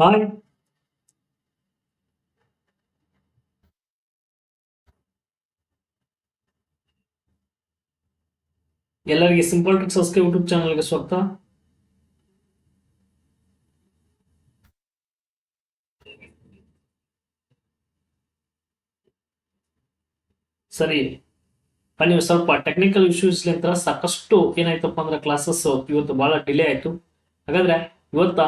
Hi ಎಲ್ಲರಿಗೆ simple tricks ಹೊಸ್ಕೆ YouTube ಚಾನಲ್ಗೆ ಸ್ವಾಗತ. ಸರಿ ನೀವು ಸ್ವಲ್ಪ ಟೆಕ್ನಿಕಲ್ ಇಶ್ಯೂಸ್ಲಿಂತ ಸಾಕಷ್ಟು ಏನಾಯ್ತಪ್ಪ ಅಂದ್ರೆ ಕ್ಲಾಸಸ್ ಇವತ್ತು ಬಹಳ ಡಿಲೇ ಆಯ್ತು. ಹಾಗಾದ್ರೆ ಇವತ್ತ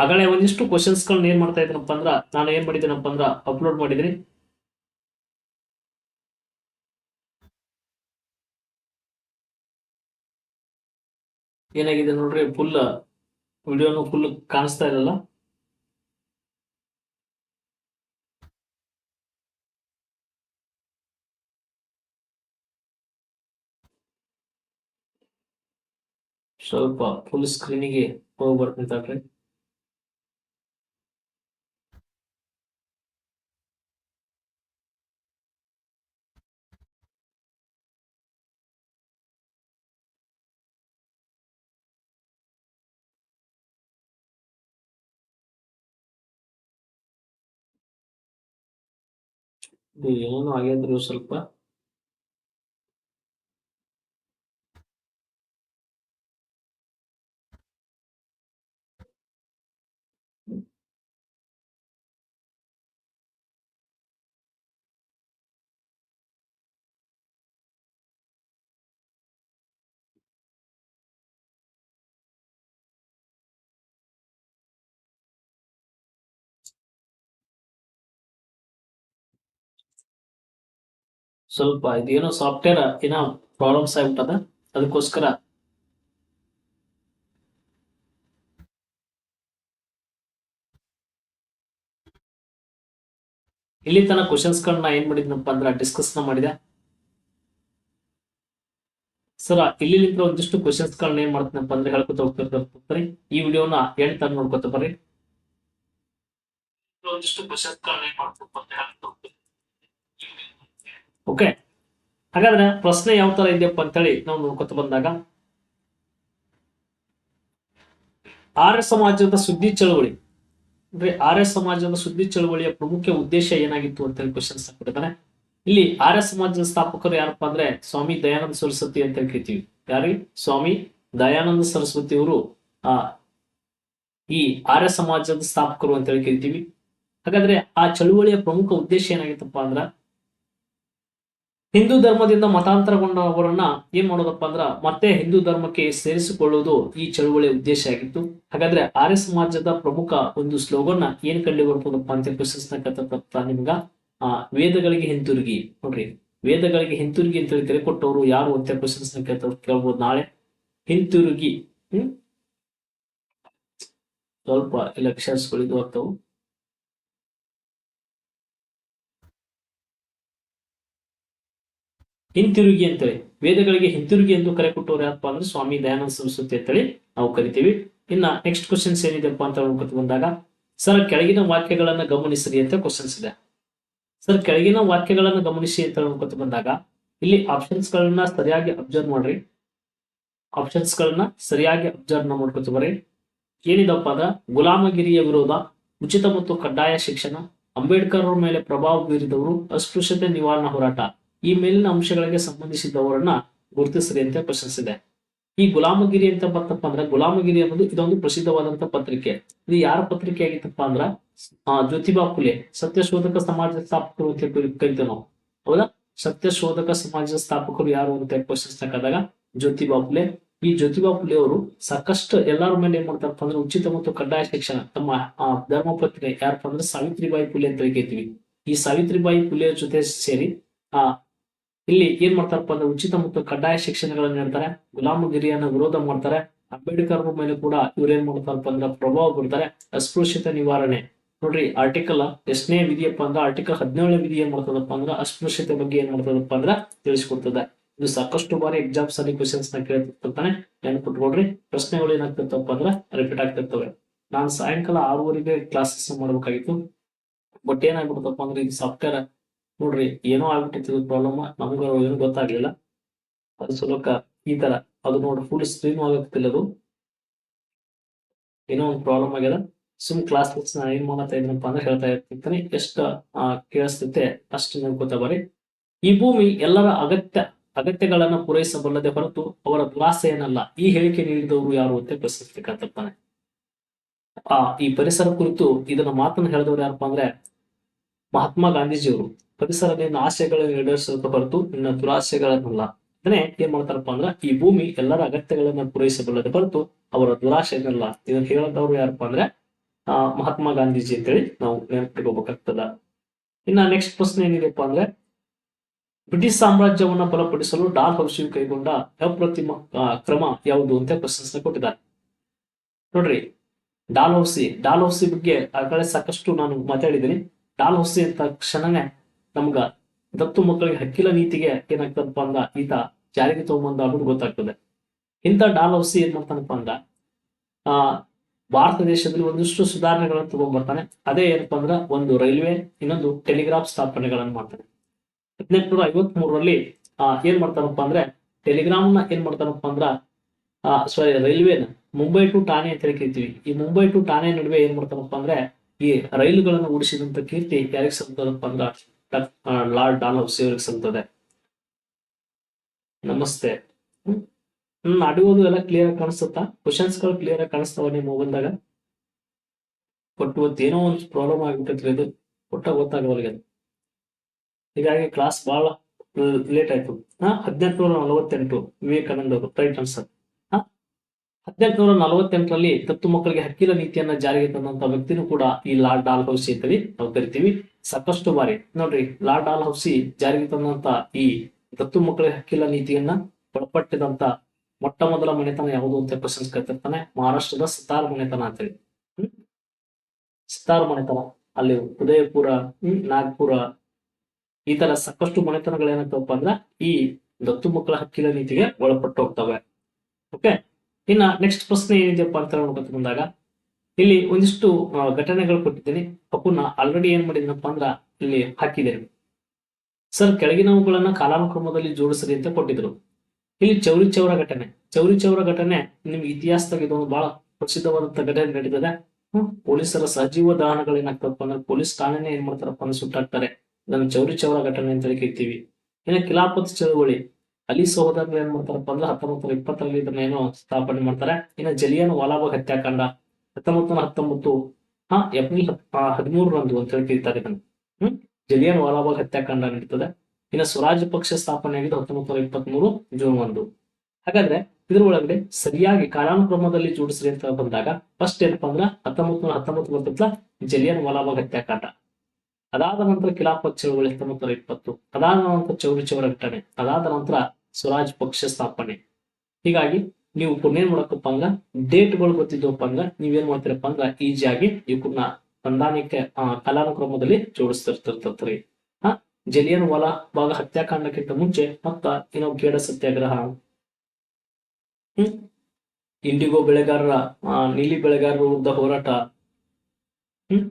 ಆಗಲೇ ಒಂದಿಷ್ಟು ಕ್ವಶನ್ಸ್ಗಳನ್ನ ಏನ್ ಮಾಡ್ತಾ ಇದ್ದೀನಪ್ಪ ಅಂದ್ರ, ನಾನು ಏನ್ ಮಾಡಿದ್ದೀನಪ್ಪ ಅಂದ್ರ ಅಪ್ಲೋಡ್ ಮಾಡಿದ್ದೀನಿ. ಏನಾಗಿದೆ ನೋಡ್ರಿ ಫುಲ್ ವಿಡಿಯೋನು ಫುಲ್ ಕಾಣಿಸ್ತಾ ಇರಲ್ಲ ಸ್ವಲ್ಪ ಫುಲ್ ಸ್ಕ್ರೀನಿಗೆ ಹೋಗಿ ಬರ್ತೀನಿ ತಡ್ರಿ ಇದು ಏನೋ ಆಗ್ಯದ್ರಿ ಇವು ಸ್ವಲ್ಪ ಸ್ವಲ್ಪ ಇದೇನೋ ಸಾಫ್ಟ್ವೇರ್ ಏನೋ ಪ್ರಾಬ್ಲಮ್ಸ್ ಆಗ್ಬಿಟ್ಟದ ಅದಕ್ಕೋಸ್ಕರ. ಇಲ್ಲಿ ತನ ಕ್ವಶನ್ಸ್ ಗಳನ್ನ ಏನ್ ಮಾಡಿದ್ನಪ್ಪ ಅಂದ್ರ ಡಿಸ್ಕಸ್ನ ಮಾಡಿದೆ. ಸರ್ ಇಲ್ಲಿ ಒಂದಿಷ್ಟು ಕ್ವಶನ್ಸ್ ಗಳನ್ನ ಏನ್ ಮಾಡ್ತೀನಪ್ಪ ಅಂದ್ರೆ ಹೇಳ್ಕೊತ ಹೋಗ್ತಿರ್ತಾರೆ ಈ ವಿಡಿಯೋನ ಎಂಡ್ ತರ ನೋಡ್ಕೊತ ಬರ್ರಿ. ಒಂದಿಷ್ಟು ಕ್ವಶನ್ಸ್ ಗಳನ್ನ ಏನ್ ಮಾಡ್ತೀನಪ್ಪ ಅಂತ ಹೇಳ್ಕೊತ ಓಕೆ ಹಾಗಾದ್ರೆ ಪ್ರಶ್ನೆ ಯಾವ ತರ ಇದೆಯಪ್ಪ ಅಂತೇಳಿ ನಾವು ನೋಡ್ಕೊತ ಬಂದಾಗ, ಆರ್ಯ ಸಮಾಜದ ಸುದ್ದಿ ಚಳವಳಿ, ಅಂದ್ರೆ ಆರ್ಯ ಸಮಾಜದ ಸುದ್ದಿ ಚಳವಳಿಯ ಪ್ರಮುಖ ಉದ್ದೇಶ ಏನಾಗಿತ್ತು ಅಂತ ಹೇಳಿ ಕ್ವಶನ್ಸ್ ಕೊಟ್ಟಿದ್ದಾನೆ ಇಲ್ಲಿ ಆರ್ಯ ಸಮಾಜದ ಸ್ಥಾಪಕರು ಯಾರಪ್ಪ ಅಂದ್ರೆ ಸ್ವಾಮಿ ದಯಾನಂದ ಸರಸ್ವತಿ ಅಂತ ಕರಿತೀವಿ. ಯಾರಿ? ಸ್ವಾಮಿ ದಯಾನಂದ ಸರಸ್ವತಿ ಅವರು, ಆ, ಈ ಆರ್ಯ ಸಮಾಜದ ಸ್ಥಾಪಕರು ಅಂತ ಹೇಳಿ ಕರಿತೀವಿ. ಹಾಗಾದ್ರೆ ಆ ಚಳುವಳಿಯ ಪ್ರಮುಖ ಉದ್ದೇಶ ಏನಾಗಿತ್ತಪ್ಪ ಅಂದ್ರ ಹಿಂದೂ ಧರ್ಮದಿಂದ ಮತಾಂತರಗೊಂಡ ಅವರನ್ನ ಏನ್ ಮಾಡೋದಪ್ಪ ಅಂದ್ರ ಮತ್ತೆ ಹಿಂದೂ ಧರ್ಮಕ್ಕೆ ಸೇರಿಸಿಕೊಳ್ಳುವುದು ಈ ಚಳುವಳಿಯ ಉದ್ದೇಶ ಆಗಿತ್ತು. ಹಾಗಾದ್ರೆ ಆರ್ಯ ಸಮಾಜದ ಪ್ರಮುಖ ಒಂದು ಸ್ಲೋಗನ್ ಏನ್ ಕಂಡು ಬರ್ಬೋದಪ್ಪ ಅಂತ ಪ್ರಶ್ನಿಸ್ತಕ್ಕಂಥ ನಿಮ್ಗ? ಆ, ವೇದಗಳಿಗೆ ಹಿಂತಿರುಗಿ. ನೋಡ್ರಿ, ವೇದಗಳಿಗೆ ಹಿಂತಿರುಗಿ ಅಂತ ಹೇಳಿ ತೆರೆ ಕೊಟ್ಟವರು ಯಾರು ಅಂತ ಪ್ರಶ್ನಿಸ್ತಕ್ಕಂಥವ್ರು ಕೇಳ್ಬೋದು ನಾಳೆ. ಹಿಂತಿರುಗಿ, ಹ್ಮ್? ಸ್ವಲ್ಪ ಇಲ್ಲ ಇದು ಆಗ್ತಾವು. ಹಿಂತಿರುಗಿ ಅಂತೇಳಿ, ವೇದಗಳಿಗೆ ಹಿಂತಿರುಗಿ ಎಂದು ಕರೆ ಕೊಟ್ಟವ್ರು ಯಾರಪ್ಪ ಅಂದ್ರೆ ಸ್ವಾಮಿ ದಯಾನಂದ ಸರಸ್ವತಿ ಅಂತೇಳಿ ನಾವು ಕರಿತೀವಿ. ಇನ್ನ ನೆಕ್ಸ್ಟ್ ಕ್ವಶನ್ಸ್ ಏನಿದೆಪ್ಪ ಅಂತ ನೋಡ್ಕೊತ ಬಂದಾಗ, ಸರ್, ಕೆಳಗಿನ ವಾಕ್ಯಗಳನ್ನ ಗಮನಿಸಿರಿ ಅಂತ ಕ್ವಶನ್ಸ್ ಇದೆ. ಸರ್, ಕೆಳಗಿನ ವಾಕ್ಯಗಳನ್ನ ಗಮನಿಸಿ ಅಂತ ನೋಡ್ಕೊತ ಬಂದಾಗ, ಇಲ್ಲಿ ಆಪ್ಷನ್ಸ್ ಗಳನ್ನ ಸರಿಯಾಗಿ ಅಬ್ಸರ್ವ್ ಮಾಡ್ರಿ. ಆಪ್ಷನ್ಸ್ ಗಳನ್ನ ಸರಿಯಾಗಿ ಅಬ್ಸರ್ವ್ ಮಾಡ್ಕೊತ ಬರ್ರಿ. ಏನಿದಪ್ಪ ಅಂದ್ರ, ಗುಲಾಮಗಿರಿಯ ವಿರೋಧ, ಉಚಿತ ಮತ್ತು ಕಡ್ಡಾಯ ಶಿಕ್ಷಣ ಅಂಬೇಡ್ಕರ್ ಅವರ ಮೇಲೆ ಪ್ರಭಾವ ಬೀರಿದವರು ಅಸ್ಪೃಶ್ಯತೆ ನಿವಾರಣಾ ಹೋರಾಟ. ಈ ಮೇಲಿನ ಅಂಶಗಳಿಗೆ ಸಂಬಂಧಿಸಿದವರನ್ನ ಗುರುತಿಸ್ರಿ ಅಂತ ಪ್ರಶ್ನಿಸಿದೆ ಈ ಗುಲಾಮಗಿರಿ ಅಂತ ಬರ್ತಪ್ಪ ಅಂದ್ರೆ ಗುಲಾಮಗಿರಿ ಅನ್ನೋದು ಇದೊಂದು ಪ್ರಸಿದ್ಧವಾದಂತ ಪತ್ರಿಕೆ. ಇದು ಯಾರ ಪತ್ರಿಕೆ ಆಗಿತ್ತಪ್ಪ ಅಂದ್ರ ಜ್ಯೋತಿಬಾ ಫುಲೆ ಸತ್ಯಶೋಧಕ ಸಮಾಜ ಸ್ಥಾಪಕರು ಅಂತ ಕರಿತೇವೆ ನಾವು. ಹೌದಾ? ಸತ್ಯಶೋಧಕ ಸಮಾಜದ ಸ್ಥಾಪಕರು ಯಾರು ಅಂತ ಕ್ವಶನ್ಸ್ ಜ್ಯೋತಿಬಾ ಫುಲೆ ಈ ಜ್ಯೋತಿಬಾ ಫುಲೆ ಅವರು ಸಾಕಷ್ಟು ಎಲ್ಲಾರ ಮೇಲೆ ಏನ್ ಮಾಡ್ತಾರಪ್ಪ ಅಂದ್ರೆ ಉಚಿತ ಮತ್ತು ಕಡ್ಡಾಯ ಶಿಕ್ಷಣ. ತಮ್ಮ ಆ, ಧರ್ಮಪತ್ನಿ ಯಾರಪ್ಪ ಅಂದ್ರೆ ಸಾವಿತ್ರಿಬಾಯಿ ಫುಲೆ ಅಂತ ಕರಿತೀವಿ ಈ ಸಾವಿತ್ರಿಬಾಯಿ ಫುಲೆ ಜೊತೆ ಸೇರಿ ಆ ಇಲ್ಲಿ ಏನ್ ಮಾಡ್ತಾರಪ್ಪ ಅಂದ್ರೆ ಉಚಿತ ಮತ್ತು ಕಡ್ಡಾಯ ಶಿಕ್ಷಣಗಳನ್ನ ನೀಡ್ತಾರೆ ಗುಲಾಮಗಿರಿಯನ್ನ ವಿರೋಧ ಮಾಡ್ತಾರೆ. ಅಂಬೇಡ್ಕರ್ ಮೇಲೆ ಕೂಡ ಇವ್ರ ಏನ್ ಮಾಡ್ತಾರಪ್ಪ ಅಂದ್ರೆ ಪ್ರಭಾವ ಬೀರ್ತಾರೆ. ಅಸ್ಪೃಶ್ಯತೆ ನಿವಾರಣೆ. ನೋಡ್ರಿ ಆರ್ಟಿಕಲ್ ಎಷ್ಟನೇ ವಿಧಿಯಪ್ಪ ಅಂದ್ರೆ ಆರ್ಟಿಕಲ್ ಹದಿನೇಳನೇ ವಿಧಿ ಏನ್ ಮಾಡ್ತದಪ್ಪ ಅಂದ್ರೆ ಅಸ್ಪೃಶ್ಯತೆ ಬಗ್ಗೆ ಏನ್ ಮಾಡ್ತದಪ್ಪ ಅಂದ್ರೆ ತಿಳಿಸ್ಕೊಡ್ತದೆ. ಇದು ಸಾಕಷ್ಟು ಬಾರಿ ಎಕ್ಸಾಮ್ಸ್ ಅಲ್ಲಿ ಕ್ವಶನ್ಸ್ನ ಕೇಳ್ತಿರ್ತಾನೆ ನೆನ್ಪಿಟ್ಕೊಡ್ರಿ ಪ್ರಶ್ನೆಗಳು ಏನಾಗ್ತಿರ್ತಪ್ಪ ಅಂದ್ರೆ ರಿಪೀಟ್ ಆಗ್ತಿರ್ತವೆ. ನಾನು ಸಾಯಂಕಾಲ ಆರೂವರೆಗೆ ಕ್ಲಾಸಸ್ ಮಾಡ್ಬೇಕಾಗಿತ್ತು. ಬಟ್ ಏನಾಗ್ಬಿಡ್ತಪ್ಪ ಅಂದ್ರೆ ಇದು ಸಾಫ್ಟ್ವೇರ್ ನೋಡ್ರಿ, ಏನೋ ಆಗ್ಬಿಟ್ಟಿತ್ತು ಪ್ರಾಬ್ಲಮ್ ನಮ್ಗ ಏನು ಗೊತ್ತಾಗ್ಲಿಲ್ಲ. ಅದ್ರ ಸಲುಕ ಈ ತರ. ಅದು ನೋಡ್ರಿ ಫುಲ್ ಸ್ಕ್ರೀನ್ ಆಗತ್ತಿಲ್ಲ ಅದು. ಏನೋ ಒಂದು ಪ್ರಾಬ್ಲಮ್ ಆಗ್ಯದ. ಸುಮ್ ಕ್ಲಾಸ್ ನಾ ಏನ್ ಮಾಡತ್ತಾ ಇದ್ನಪ್ಪ ಅಂದ್ರೆ ಹೇಳ್ತಾ ಇರ್ತೀನಿ ಎಷ್ಟ ಕೇಳಿಸ್ತೈತೆ ಅಷ್ಟು ನೋಡ್ಕೋತಾ ಬರ್ರಿ. ಈ ಭೂಮಿ ಎಲ್ಲರ ಅಗತ್ಯ, ಅಗತ್ಯಗಳನ್ನ ಪೂರೈಸಬಲ್ಲದೆ ಹೊರತು ಅವರ ದುರಾಸೆ ಏನಲ್ಲ. ಈ ಹೇಳಿಕೆ ನೀಡಿದವರು ಯಾರು ಅಂತ ಪ್ರಶ್ನಿಸ್ಲಿಕ್ಕಂತಾನೆ ಆ, ಈ ಪರಿಸರ ಕುರಿತು ಇದನ್ನ ಮಾತನ್ನ ಹೇಳಿದವರು ಯಾರಪ್ಪ ಅಂದ್ರೆ ಮಹಾತ್ಮ ಗಾಂಧೀಜಿಯವರು ಪರಿಸರದಿಂದ ಆಸೆಗಳನ್ನು ಈಡೇರಿಸೋದ ಬರ್ತು ಇನ್ನ ದುರಾಸೆಗಳನ್ನಲ್ಲ. ಅಂದ್ರೆ ಏನ್ ಮಾಡ್ತಾರಪ್ಪ ಅಂದ್ರ ಈ ಭೂಮಿ ಎಲ್ಲರ ಅಗತ್ಯಗಳನ್ನ ಪೂರೈಸಬಲ್ಲದೆ ಬರ್ತು ಅವರ ದುರಾಶೆಗಳಲ್ಲ ಇದನ್ನ ಹೇಳದವ್ರು ಯಾರಪ್ಪ ಅಂದ್ರೆ, ಆ, ಮಹಾತ್ಮ ಗಾಂಧೀಜಿ ಅಂತೇಳಿ ನಾವು ನೆನಪಿಟ್ಕೋಬೇಕಾಗ್ತದ ಇನ್ನ ನೆಕ್ಸ್ಟ್ ಪ್ರಶ್ನೆ ಏನಿದೆಪ್ಪ ಅಂದ್ರೆ, ಬ್ರಿಟಿಷ್ ಸಾಮ್ರಾಜ್ಯವನ್ನ ಬಲಪಡಿಸಲು ಡಾಲ್ ಹೌಸಿ ಕೈಗೊಂಡ ಅಪ್ರತಿಮ ಕ್ರಮ ಯಾವುದು ಅಂತ ಪ್ರಶ್ನೆ ಕೊಟ್ಟಿದ್ದಾರೆ. ನೋಡ್ರಿ ಡಾಲ್ ಹೌಸಿ ಡಾಲ್ ಹೌಸಿ ಬಗ್ಗೆ ಆಗಲೇ ಸಾಕಷ್ಟು ನಾನು ಮಾತಾಡಿದ್ದೀನಿ. ಡಾಲ್ ತಕ್ಷಣವೇ ನಮ್ಗ ದತ್ತು ಮಕ್ಕಳಿಗೆ ಹಕ್ಕಿಲ ನೀತಿಗೆ ಏನಾಗ್ತದಪ್ಪ ಅಂದ, ಈತ ಜಾರಿಗೆ ತಗೊಂಬಂದ ಅನ್ನೋದು ಗೊತ್ತಾಗ್ತದೆ. ಇಂಥ ಡಾಲ್ ಹೌಸಿ ಏನ್ ಮಾಡ್ತಾನಪ್ಪ ಅಂದ್ರ ಆ, ಭಾರತ ದೇಶದಲ್ಲಿ ಒಂದಿಷ್ಟು ಸುಧಾರಣೆಗಳನ್ನು ತಗೊಂಡ್ಬರ್ತಾನೆ ಅದೇ ಏನಪ್ಪಾ ಅಂದ್ರ ಒಂದು ರೈಲ್ವೆ, ಇನ್ನೊಂದು ಟೆಲಿಗ್ರಾಫ್ ಸ್ಥಾಪನೆಗಳನ್ನು ಮಾಡ್ತಾನೆ. ಹದಿನೆಂಟುನೂರ ಐವತ್ ಮೂರರಲ್ಲಿ ಆ, ಏನ್ ಮಾಡ್ತಾನಪ್ಪ ಅಂದ್ರೆ ಟೆಲಿಗ್ರಾಮ್ನ ಏನ್ ಮಾಡ್ತಾನಪ್ಪ ಅಂದ್ರ, ಆ ಸಾರಿ ರೈಲ್ವೆನ ಮುಂಬೈ ಟು ಠಾಣೆ ಅಂತ ಹೇಳಿ ಕರಿತೀವಿ. ಈ ಮುಂಬೈ ಟು ಠಾಣೆ ನಡುವೆ ಏನ್ ಮಾಡ್ತಾನಪ್ಪ ಅಂದ್ರೆ ಈ ರೈಲುಗಳನ್ನು ಓಡಿಸಿದಂತ ಕೀರ್ತಿ ಯಾರಿಗೆ ಸಲ್ತದಪ್ಪ ಅಂದ್ರ ಲಾರ್ಡ್ ಡಾಲ್ ಹೌಸಿ ಅವ್ರಿಗೆ ಸಲ್ತದೆ ನಮಸ್ತೆ. ಹ್ಮ್ ಅಡಿಯೋದು ಎಲ್ಲ ಕ್ಲಿಯರ್ ಆಗಿ ಕಾಣಿಸುತ್ತಾ? ಕ್ವಶನ್ಸ್ಗಳು ಕ್ಲಿಯರ್ ಆಗಿ ಕಾಣಿಸ್ತಾವ ನೀವು ಬಂದಾಗ ಬಟ್ ಏನೋ ಒಂದು ಪ್ರಾಬ್ಲಮ್ ಆಗ್ಬಿಟ್ಟೈತ್ರಿ ಇದು. ಒಟ್ಟ ಗೊತ್ತಾಗವಲ್ಗೆ ಹೀಗಾಗಿ ಕ್ಲಾಸ್ ಬಹಳ ಲೇಟ್ ಆಯ್ತು. ಹಾ, ಹದಿನೆಂಟುನೂರ ನಲವತ್ತೆಂಟು ವಿವೇಕಾನಂದ ಅವರು ರೈಟ್ ಹದಿನೆಂಟುನೂರ ನಲವತ್ತೆಂಟರಲ್ಲಿ ದತ್ತು ಮಕ್ಕಳಿಗೆ ಹಕ್ಕಿಲ ನೀತಿಯನ್ನ ಜಾರಿಗೆ ತಂದಂತ ವ್ಯಕ್ತಿನೂ ಕೂಡ ಈ ಲಾರ್ಡ್ ಡಾಲ್ ಹೌಸಿ ಅಂತೇಳಿ ನಾವು ಕರಿತೀವಿ. ಸಾಕಷ್ಟು ಬಾರಿ ನೋಡ್ರಿ, ಲಾರ್ಡ್ ಡಾಲ್ ಹೌಸಿ ಜಾರಿಗೆ ತಂದಂತ ಈ ದತ್ತು ಮಕ್ಕಳಿಗೆ ಹಕ್ಕಿಲ ನೀತಿಯನ್ನ ಒಳಪಟ್ಟಿದಂತ ಮೊಟ್ಟ ಮೊದಲ ಮನೆತನ ಯಾವುದು ಅಂತ ಕ್ವಶನ್ಸ್ ಕೇಳ್ತಿರ್ತಾನೆ. ಮಹಾರಾಷ್ಟ್ರದ ಸಿತಾರ್ ಮನೆತನ ಅಂತೇಳಿ. ಹ್ಮ್? ಸಿತಾರ್ ಮನೆತನ, ಅಲ್ಲಿ ಉದಯಪುರ, ಹ್ಮ್, ನಾಗ್ಪುರ, ಈ ತರ ಸಾಕಷ್ಟು ಮನೆತನಗಳೇನಪ್ಪ ಅಂದ್ರ ಈ ದತ್ತು ಮಕ್ಕಳ ಹಕ್ಕಿಲ ನೀತಿಗೆ ಒಳಪಟ್ಟು ಹೋಗ್ತವೆ. ಓಕೆ ಇನ್ನ ನೆಕ್ಸ್ಟ್ ಪ್ರಶ್ನೆ ಏನಿದೆಯಪ್ಪ ಅಂತ ನೋಡ್ಕೊತ ಬಂದಾಗ ಇಲ್ಲಿ ಒಂದಿಷ್ಟು ಘಟನೆಗಳು ಕೊಟ್ಟಿದ್ದೀನಿ. ಅವನ್ನ ಆಲ್ರೆಡಿ ಏನ್ ಮಾಡಿದ್ನಪ್ಪ ಅಂದ್ರ ಇಲ್ಲಿ ಹಾಕಿದ್ದೇನೆ ಸರ್, ಕೆಳಗಿನವುಗಳನ್ನ ಕಾಲಾನುಕ್ರಮದಲ್ಲಿ ಜೋಡಿಸ್ರಿ ಅಂತ ಕೊಟ್ಟಿದ್ರು. ಇಲ್ಲಿ ಚೌರಿ ಚೌರ ಘಟನೆ. ಚೌರಿ ಚೌರ ಘಟನೆ ನಿಮ್ಗೆ ಇತಿಹಾಸದಾಗ ಇದೊಂದು ಬಹಳ ಪ್ರಸಿದ್ಧವಾದಂತ ಘಟನೆ ನಡೀತದೆ. ಪೊಲೀಸರ ಸಜೀವ ಏನಾಗ್ತಪ್ಪ ಅಂದ್ರೆ ಪೊಲೀಸ್ ಠಾಣೆನೇ ಏನ್ ಮಾಡ್ತಾರಪ್ಪ ಅಂದ್ರೆ ಸುಟ್ಟಾಕ್ತಾರೆ. ಇದನ್ನು ಚೌರಿ ಚೌರ ಘಟನೆ ಅಂತ ಹೇಳಿ ಕರಿತೀವಿ ಇನ್ನು ಕಿಲಾಪತ್ ಚಳವಳಿ. ಅಲಿ ಸಹೋದರರು ಏನ್ ಮಾಡ್ತಾರಪ್ಪ ಅಂದ್ರೆ ಹತ್ತೊಂಬತ್ತು ನೂರ ಇಪ್ಪತ್ತರಲ್ಲಿ ಇದನ್ನ ಏನೋ ಸ್ಥಾಪನೆ ಮಾಡ್ತಾರೆ. ಇನ್ನು ಜಲಿಯನ್ ವಾಲಾಬಾಗ್ ಹತ್ಯಾಕಾಂಡ ಹತ್ತೊಂಬತ್ತು ನೂರ ಹತ್ತೊಂಬತ್ತು, ಹಾ, ಏಪ್ರಿಲ್ ಹದಿಮೂರರಂದು ಅಂತ ಹೇಳಿ ತಿಳಿತಾರೆ ಇದನ್ನ. ಹ್ಮ್, ಜಲಿಯನ್ ವಾಲಾಬಾಗ್ ಹತ್ಯಾಕಾಂಡ ನಡೀತದೆ. ಇನ್ನು ಸ್ವರಾಜ್ಯ ಪಕ್ಷ ಸ್ಥಾಪನೆ ಆಗಿದ್ದು ಹತ್ತೊಂಬತ್ತು ನೂರ ಇಪ್ಪತ್ಮೂರು ಜೂನ್ ಒಂದು. ಹಾಗಾದ್ರೆ ಇದ್ರ ಒಳಗಡೆ ಸರಿಯಾಗಿ ಕಾಲಾನುಕ್ರಮದಲ್ಲಿ ಜೋಡಿಸ್ರಿ ಅಂತ ಬಂದಾಗ ಫಸ್ಟ್ ಏನಪ್ಪಾ ಅಂದ್ರೆ ಹತ್ತೊಂಬತ್ತು ನೂರ ಹತ್ತೊಂಬತ್ತು ಬರ್ತೈತಲ್ಲ ಜಲಿಯನ್ ವಾಲಾಬಾಗ್ ಹತ್ಯಾಕಾಂಡ. ಅದಾದ ನಂತರ ಕಿಲಾಪತ್ ಚಳವಳಿ ಹತ್ತೊಂಬತ್ತು ನೂರ ಇಪ್ಪತ್ತು, ಅದಾದ ನಂತರ ಚೌರಿ ಚೌರ ಘಟನೆ, ಅದಾದ ನಂತರ ಸ್ವರಾಜ್ ಪಕ್ಷ ಸ್ಥಾಪನೆ. ಹೀಗಾಗಿ ನೀವು ಏನ್ ಮಾಡಕ್ಕಪ್ಪ ಅಂದ್ರ ಡೇಟ್ಗಳು ಗೊತ್ತಿದ್ದವಪ್ಪ ಅಂದ್ರ ನೀವೇನ್ ಮಾಡ್ತೀರಪ್ಪ ಅಂದ್ರ ಈ ಇವನ್ನ ಹೊಂದಾಣಿಕೆ ಕಲಾನುಕ್ರಮದಲ್ಲಿ ಜೋಡಿಸ್ತಿರ್ತಿರ್ತತ್ರಿ ಹಾ? ಜಲಿಯನ್ ವಾಲ ಭಾಗ ಹತ್ಯಾಕಾಂಡಕ್ಕಿಂತ ಮುಂಚೆ ಮತ್ತ ಇನ್ನೊಬ್ಬ ಗೇಡ ಸತ್ಯಾಗ್ರಹ. ಹ್ಮ್? ಇಂಡಿಗೋ ಬೆಳೆಗಾರರ ನೀಲಿ ಬೆಳೆಗಾರರ ವಿರುದ್ಧ ಹೋರಾಟ. ಹ್ಮ್?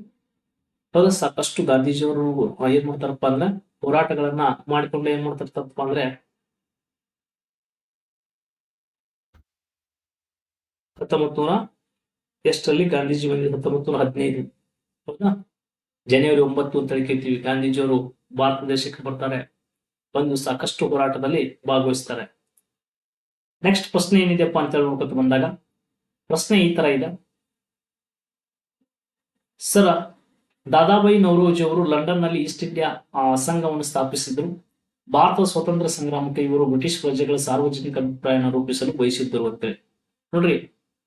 ಹೌದಾ ಸಾಕಷ್ಟು ಗಾಂಧೀಜಿಯವರು ಏನ್ ಮಾಡ್ತಾರಪ್ಪ ಅಂದ್ರೆ, ಹೋರಾಟಗಳನ್ನ ಮಾಡಿಕೊಂಡು ಏನ್ ಮಾಡ್ತಾರಪ್ಪ ಅಂದ್ರೆ ಹತ್ತೊಂಬತ್ ನೂರ ಎಷ್ಟರಲ್ಲಿ ಗಾಂಧೀಜಿ ಬಂದಿದ್ದು? ಹತ್ತೊಂಬತ್ ನೂರ ಹದಿನೈದು. ಹೌದಾ? ಜನವರಿ ಒಂಬತ್ತು ಅಂತ ಹೇಳಿ ಕರಿತೀವಿ ಗಾಂಧೀಜಿಯವರು ಭಾರತ ದೇಶಕ್ಕೆ ಬರ್ತಾರೆ. ಬಂದು ಸಾಕಷ್ಟು ಹೋರಾಟದಲ್ಲಿ ಭಾಗವಹಿಸ್ತಾರೆ. ನೆಕ್ಸ್ಟ್ ಪ್ರಶ್ನೆ ಏನಿದೆಯಪ್ಪ ಅಂತ ಹೇಳಿ ನೋಡ್ಕೊತ ಬಂದಾಗ, ಪ್ರಶ್ನೆ ಈ ತರ ಇದೆ. ಸರ್ ದಾದಾಬಾಯಿ ನವರೋಜಿ ಅವರು ಲಂಡನ್ನಲ್ಲಿ ಈಸ್ಟ್ ಇಂಡಿಯಾ ಸಂಘವನ್ನು ಸ್ಥಾಪಿಸಿದ್ರು. ಭಾರತದ ಸ್ವತಂತ್ರ ಸಂಗ್ರಾಮಕ್ಕೆ ಇವರು ಬ್ರಿಟಿಷ್ ಪ್ರಜೆಗಳ ಸಾರ್ವಜನಿಕ ಅಭಿಪ್ರಾಯನ ರೂಪಿಸಲು ಬಯಸಿದ್ದರು ಅಂತೇಳಿ ನೋಡ್ರಿ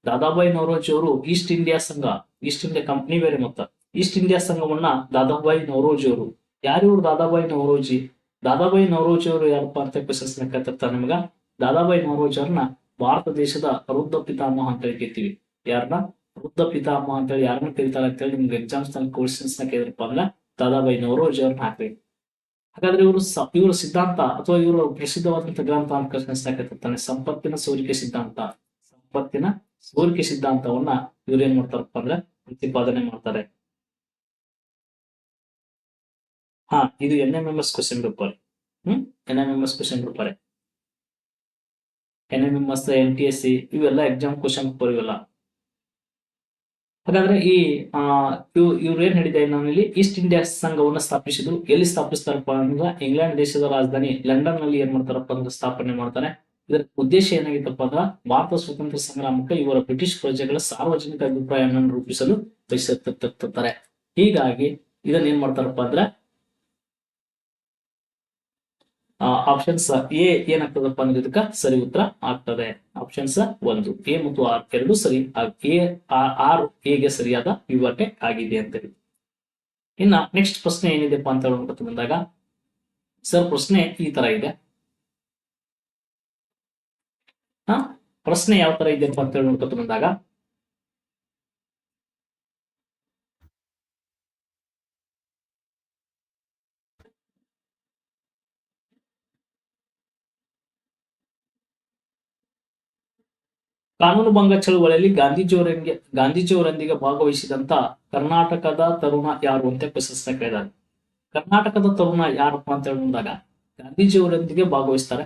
ದಾದಾಬಾಯಿ ನವರೋಜಿ ಅವರು ಈಸ್ಟ್ ಇಂಡಿಯಾ ಸಂಘ, ಈಸ್ಟ್ ಇಂಡಿಯಾ ಕಂಪನಿ ಬೇರೆ ಮೊತ್ತ. ಈಸ್ಟ್ ಇಂಡಿಯಾ ಸಂಘವನ್ನ ದಾದಾಬಾಯಿ ನವರೋಜಿ ಅವರು. ಯಾರಿವರು ದಾದಾಬಾಯಿ ನವರೋಜಿ? ದಾದಾಬಾಯಿ ನವರೋಜಿ ಅವರು ಯಾರಪ್ಪ ಅಂತ ಪ್ರಶಸ್ತಿನ ಕೇಳ್ತಿರ್ತಾರೆ ನಿಮಗ. ದಾದಾಬಾಯಿ ನವರೋಜಿ ಅವ್ರನ್ನ ಭಾರತ ದೇಶದ ವೃದ್ಧ ಪಿತಾಮಹ ಅಂತ ಹೇಳಿ ಕರಿತೀವಿ. ಯಾರನ್ನ ವೃದ್ಧ ಪಿತಾಮಹ ಅಂತ ಹೇಳಿ ಯಾರನ್ನ ಕರೀತಾರೆ ಅಂತ ಹೇಳಿ ನಿಮ್ಗೆ ಎಕ್ಸಾಮ್ಸ್ನಲ್ಲಿ ಕ್ವಶನ್ಸ್ನ ಕೇಳಿದ್ರಪ್ಪ ಅಂದ್ರೆ ದಾದಾಬಾಯಿ ನವರೋಜಿ ಅವ್ರನ್ನ ಹಾಕ್ರಿ. ಹಾಗಾದ್ರೆ ಇವರು ಇವರು ಸಿದ್ಧಾಂತ ಅಥವಾ ಇವರು ಪ್ರಸಿದ್ಧವಾದಂತಹ ಗ್ರಂಥ ಅಂತ ಕೇಳ್ತಿರ್ತಾನೆ. ಸಂಪತ್ತಿನ ಸೋರಿಕೆ ಸಿದ್ಧಾಂತ. ಸಂಪತ್ತಿನ ಸೋರಿಕೆ ಸಿದ್ಧಾಂತವನ್ನ ಇವ್ರು ಏನ್ ಮಾಡ್ತಾರಪ್ಪ ಅಂದ್ರೆ ಪ್ರತಿಪಾದನೆ ಮಾಡ್ತಾರೆ. ಹಾ, ಇದು N M M S question paper ಹ್ಮ್? N M M S question paper N M M S N T S C ಇವೆಲ್ಲ ಎಕ್ಸಾಮ್ ಕ್ವಶನ್ ಪೇಪರ್ ಇವೆಲ್ಲ. ಹಾಗಾದ್ರೆ ಈ ಇವ್ರು ಏನ್ ಹೇಳಿದೆ ನಾವಿಲ್ಲಿ ಈಸ್ಟ್ ಇಂಡಿಯಾ ಸಂಘವನ್ನ ಸ್ಥಾಪಿಸಿದ್ರು ಎಲ್ಲಿ ಸ್ಥಾಪಿಸ್ತಾರಪ್ಪ ಅಂದ್ರೆ ಇಂಗ್ಲೆಂಡ್ ದೇಶದ ರಾಜಧಾನಿ ಲಂಡನ್ನಲ್ಲಿ ಏನ್ ಮಾಡ್ತಾರಪ್ಪ ಅಂದ್ರೆ ಸ್ಥಾಪನೆ ಮಾಡ್ತಾರೆ? ಇದರ ಉದ್ದೇಶ ಏನಾಗಿತ್ತಪ್ಪ ಅಂದ್ರ ಭಾರತ ಸ್ವತಂತ್ರ ಸಂಗ್ರಾಮಕ್ಕೆ ಇವರ ಬ್ರಿಟಿಷ್ ಪ್ರಜೆಗಳ ಸಾರ್ವಜನಿಕ ಅಭಿಪ್ರಾಯವನ್ನು ರೂಪಿಸಲು ಬಯಸುತ್ತಾರೆ ಹೀಗಾಗಿ ಇದನ್ನ ಏನ್ ಮಾಡ್ತಾರಪ್ಪ ಅಂದ್ರೆ ಆಪ್ಷನ್ಸ್ ಎ ಏನಾಗ್ತದಪ್ಪ ಅಂದ್ರೆ ಇದಕ್ಕ ಸರಿ ಉತ್ತರ ಆಗ್ತದೆ. ಆಪ್ಷನ್ಸ್ ಒಂದು, ಎ ಮತ್ತು ಆರ್ ಎರಡು ಸರಿ ಎ ಆರ್ ಎಗೆ ಸರಿಯಾದ ವಿವರಣೆ ಆಗಿದೆ ಅಂತೇಳಿ ಇನ್ನ ನೆಕ್ಸ್ಟ್ ಪ್ರಶ್ನೆ ಏನಿದೆಪ್ಪ ಅಂತ ಹೇಳ್ಬಿಟ್ಟು ಬಂದಾಗ, ಸರ್ ಪ್ರಶ್ನೆ ಈ ತರ ಇದೆ ಹಾ ಪ್ರಶ್ನೆ ಯಾವ ತರ ಇದೆ ಅಂತ ಹೇಳ್ಬಿಟ್ಟು ಬಂದಾಗ. ಕಾನೂನು ಭಂಗ ಚಳುವಳಿಯಲ್ಲಿ ಗಾಂಧೀಜಿಯವರಿಗೆ, ಗಾಂಧೀಜಿಯವರೊಂದಿಗೆ ಭಾಗವಹಿಸಿದಂತ ಕರ್ನಾಟಕದ ತರುಣ ಯಾರು ಅಂತ ಪ್ರಶ್ನೆ ಕೇಳಿದ್ದಾರೆ. ಕರ್ನಾಟಕದ ತರುಣ ಯಾರಪ್ಪ ಅಂತ ಹೇಳಿದಾಗ ಗಾಂಧೀಜಿಯವರೊಂದಿಗೆ ಭಾಗವಹಿಸ್ತಾರೆ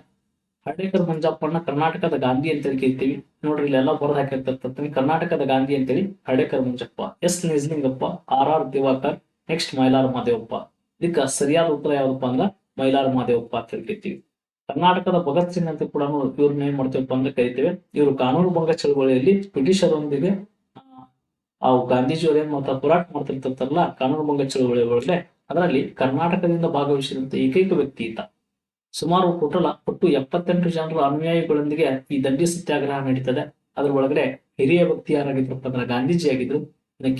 ಹರ್ಡೇಕರ್ ಮಂಜಪ್ಪಣ್ಣ ಕರ್ನಾಟಕದ ಗಾಂಧಿ ಅಂತೇಳಿ ಕೇಳ್ತೀವಿ. ನೋಡ್ರಿ ಇಲ್ಲೆಲ್ಲ ಬರೆದು ಹಾಕಿರ್ತಾರೆ ಕರ್ನಾಟಕದ ಗಾಂಧಿ ಅಂತೇಳಿ Hardekar Manjappa S Nijalingappa R R Diwakar next Mailara Madevappa. ಇದಕ್ಕ ಸರಿಯಾದ ಉತ್ತರ ಯಾವ್ದಪ್ಪ ಅಂದ್ರ ಮೈಲಾರ ಮಾದೇವಪ್ಪ ಅಂತ ಹೇಳ್ತೀವಿ ಕರ್ನಾಟಕದ ಭಗತ್ ಸಿಂಗ್ ಅಂತ ಕೂಡ ಇವ್ರನ್ನ ಏನ್ ಮಾಡ್ತೇವಪ್ಪ ಅಂದ್ರೆ ಕರಿತೇವೆ. ಇವರು ಕಾನೂನು ಭಂಗ ಚಳವಳಿಯಲ್ಲಿ ಬ್ರಿಟಿಷರೊಂದಿಗೆ ಆ, ಗಾಂಧೀಜಿ ಗಾಂಧೀಜಿಯವರು ಏನ್ ಮಾಡ್ತಾರೆ ಹೋರಾಟ ಮಾಡ್ತಿರ್ತಾರಲ್ಲ ಕಾನೂನು ಭಂಗ ಚಳವಳಿ ಅದರಲ್ಲಿ ಕರ್ನಾಟಕದಿಂದ ಭಾಗವಹಿಸಿದಂತ ಏಕೈಕ ವ್ಯಕ್ತಿ ಈತ. ಸುಮಾರು ಟೋಟಲ್ ಒಟ್ಟು ಎಪ್ಪತ್ತೆಂಟು ಜನರ ಅನುಯಾಯಿಗಳೊಂದಿಗೆ ಈ ದಂಡಿ ಸತ್ಯಾಗ್ರಹ ನಡೀತದೆ. ಅದ್ರ ಒಳಗಡೆ ಹಿರಿಯ ಭಕ್ತಿ ಯಾರಾಗಿದ್ರಪ್ಪ ಅಂದ್ರೆ ಗಾಂಧೀಜಿ ಆಗಿದ್ರು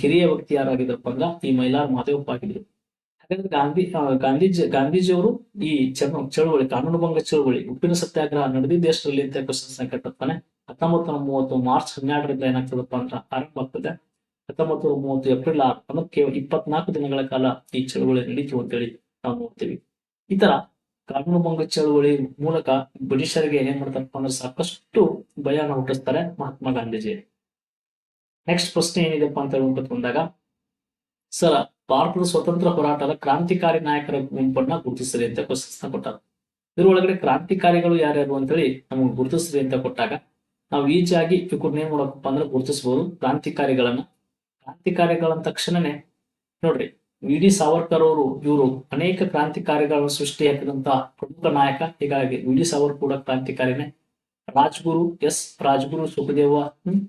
ಕಿರಿಯ ಭಕ್ತಿ ಯಾರಾಗಿದ್ರಪ್ಪ ಅಂದ್ರೆ ಈ ಮೈಲಾರ್ ಮಾದೇವಪ್ಪ ಆಗಿದ್ರು. ಹಾಗಾದ್ರೆ ಗಾಂಧಿ ಗಾಂಧೀಜಿ, ಗಾಂಧೀಜಿಯವರು ಈ ಚಳುವಳಿ, ಕಾನೂನು ಭಂಗ ಚಳುವಳಿ, ಉಪ್ಪಿನ ಸತ್ಯಾಗ್ರಹ ನಡೆದಿದ್ದ ದೇಶದಲ್ಲಿ ಅಂತ ಕ್ವಶನ್ಸ್ ಕೇಳ್ತಾನೆ ಹತ್ತೊಂಬತ್ತು ನೂರ ಮೂವತ್ತು ಮಾರ್ಚ್ ಹನ್ನೆರಡರಿಂದ ಏನಾಗ್ತದಪ್ಪ ಅಂದ್ರೆ ಆರಂಭ ಆಗ್ತದೆ. ಹತ್ತೊಂಬತ್ತು ನೂರ ಮೂವತ್ತು ಏಪ್ರಿಲ್ ಆರು ಕೇವಲ ಇಪ್ಪತ್ನಾಲ್ಕು ದಿನಗಳ ಕಾಲ ಈ ಚಳುವಳಿ ನಡೀತು ಅಂತೇಳಿ ನಾವು ನೋಡ್ತೀವಿ. ಈ ತರ ಕಾನೂನು ಭಂಗ ಚಳುವಳಿ ಮೂಲಕ ಬ್ರಿಟಿಷರಿಗೆ ಏನ್ ಮಾಡ್ತಾರಪ್ಪ ಅಂದ್ರೆ ಸಾಕಷ್ಟು ಭಯನ ಹುಟ್ಟಿಸ್ತಾರೆ ಮಹಾತ್ಮ ಗಾಂಧೀಜಿ. ನೆಕ್ಸ್ಟ್ ಪ್ರಶ್ನೆ ಏನಿದೆಪ್ಪ ಅಂತ ಹೇಳ್ಬಿಟ್ಟು ಬಂದಾಗ, ಸರ, ಭಾರತದ ಸ್ವತಂತ್ರ ಹೋರಾಟದ ಕ್ರಾಂತಿಕಾರಿ ನಾಯಕರ ಗುಂಪನ್ನ ಗುರುತಿಸಿರಿ ಅಂತ ಕ್ವಶನ್ಸ್ನ ಕೊಟ್ಟಾರ ಇದ್ರೊಳಗಡೆ ಕ್ರಾಂತಿಕಾರಿಗಳು ಯಾರ್ಯಾರು ಅಂತೇಳಿ ನಮಗೆ ಗುರುತಿಸ್ರಿ ಅಂತ ಕೊಟ್ಟಾಗ, ನಾವು ಈಜಿಯಾಗಿ ಇವ್ರನ್ನ ಏನ್ ಮಾಡಬೇಕಪ್ಪ ಅಂದ್ರೆ ಗುರುತಿಸಬಹುದು ಕ್ರಾಂತಿಕಾರಿಗಳನ್ನ. ಕ್ರಾಂತಿಕಾರಿಗಳಂದ ತಕ್ಷಣನೇ ನೋಡ್ರಿ ವಿ ಡಿ ಸಾವರ್ಕರ್ ಅವರು ಇವರು ಅನೇಕ ಕ್ರಾಂತಿಕಾರಿಗಳ ಸೃಷ್ಟಿ ಹಾಕಿದಂತ ಪ್ರಮುಖ ನಾಯಕ. ಹೀಗಾಗಿ ವಿ ಡಿ ಸಾವರ್ ಕೂಡ ಕ್ರಾಂತಿಕಾರಿನೇ. ರಾಜ್ಗುರು ಎಸ್. ರಾಜ್ಗುರು ಸುಖದೇವ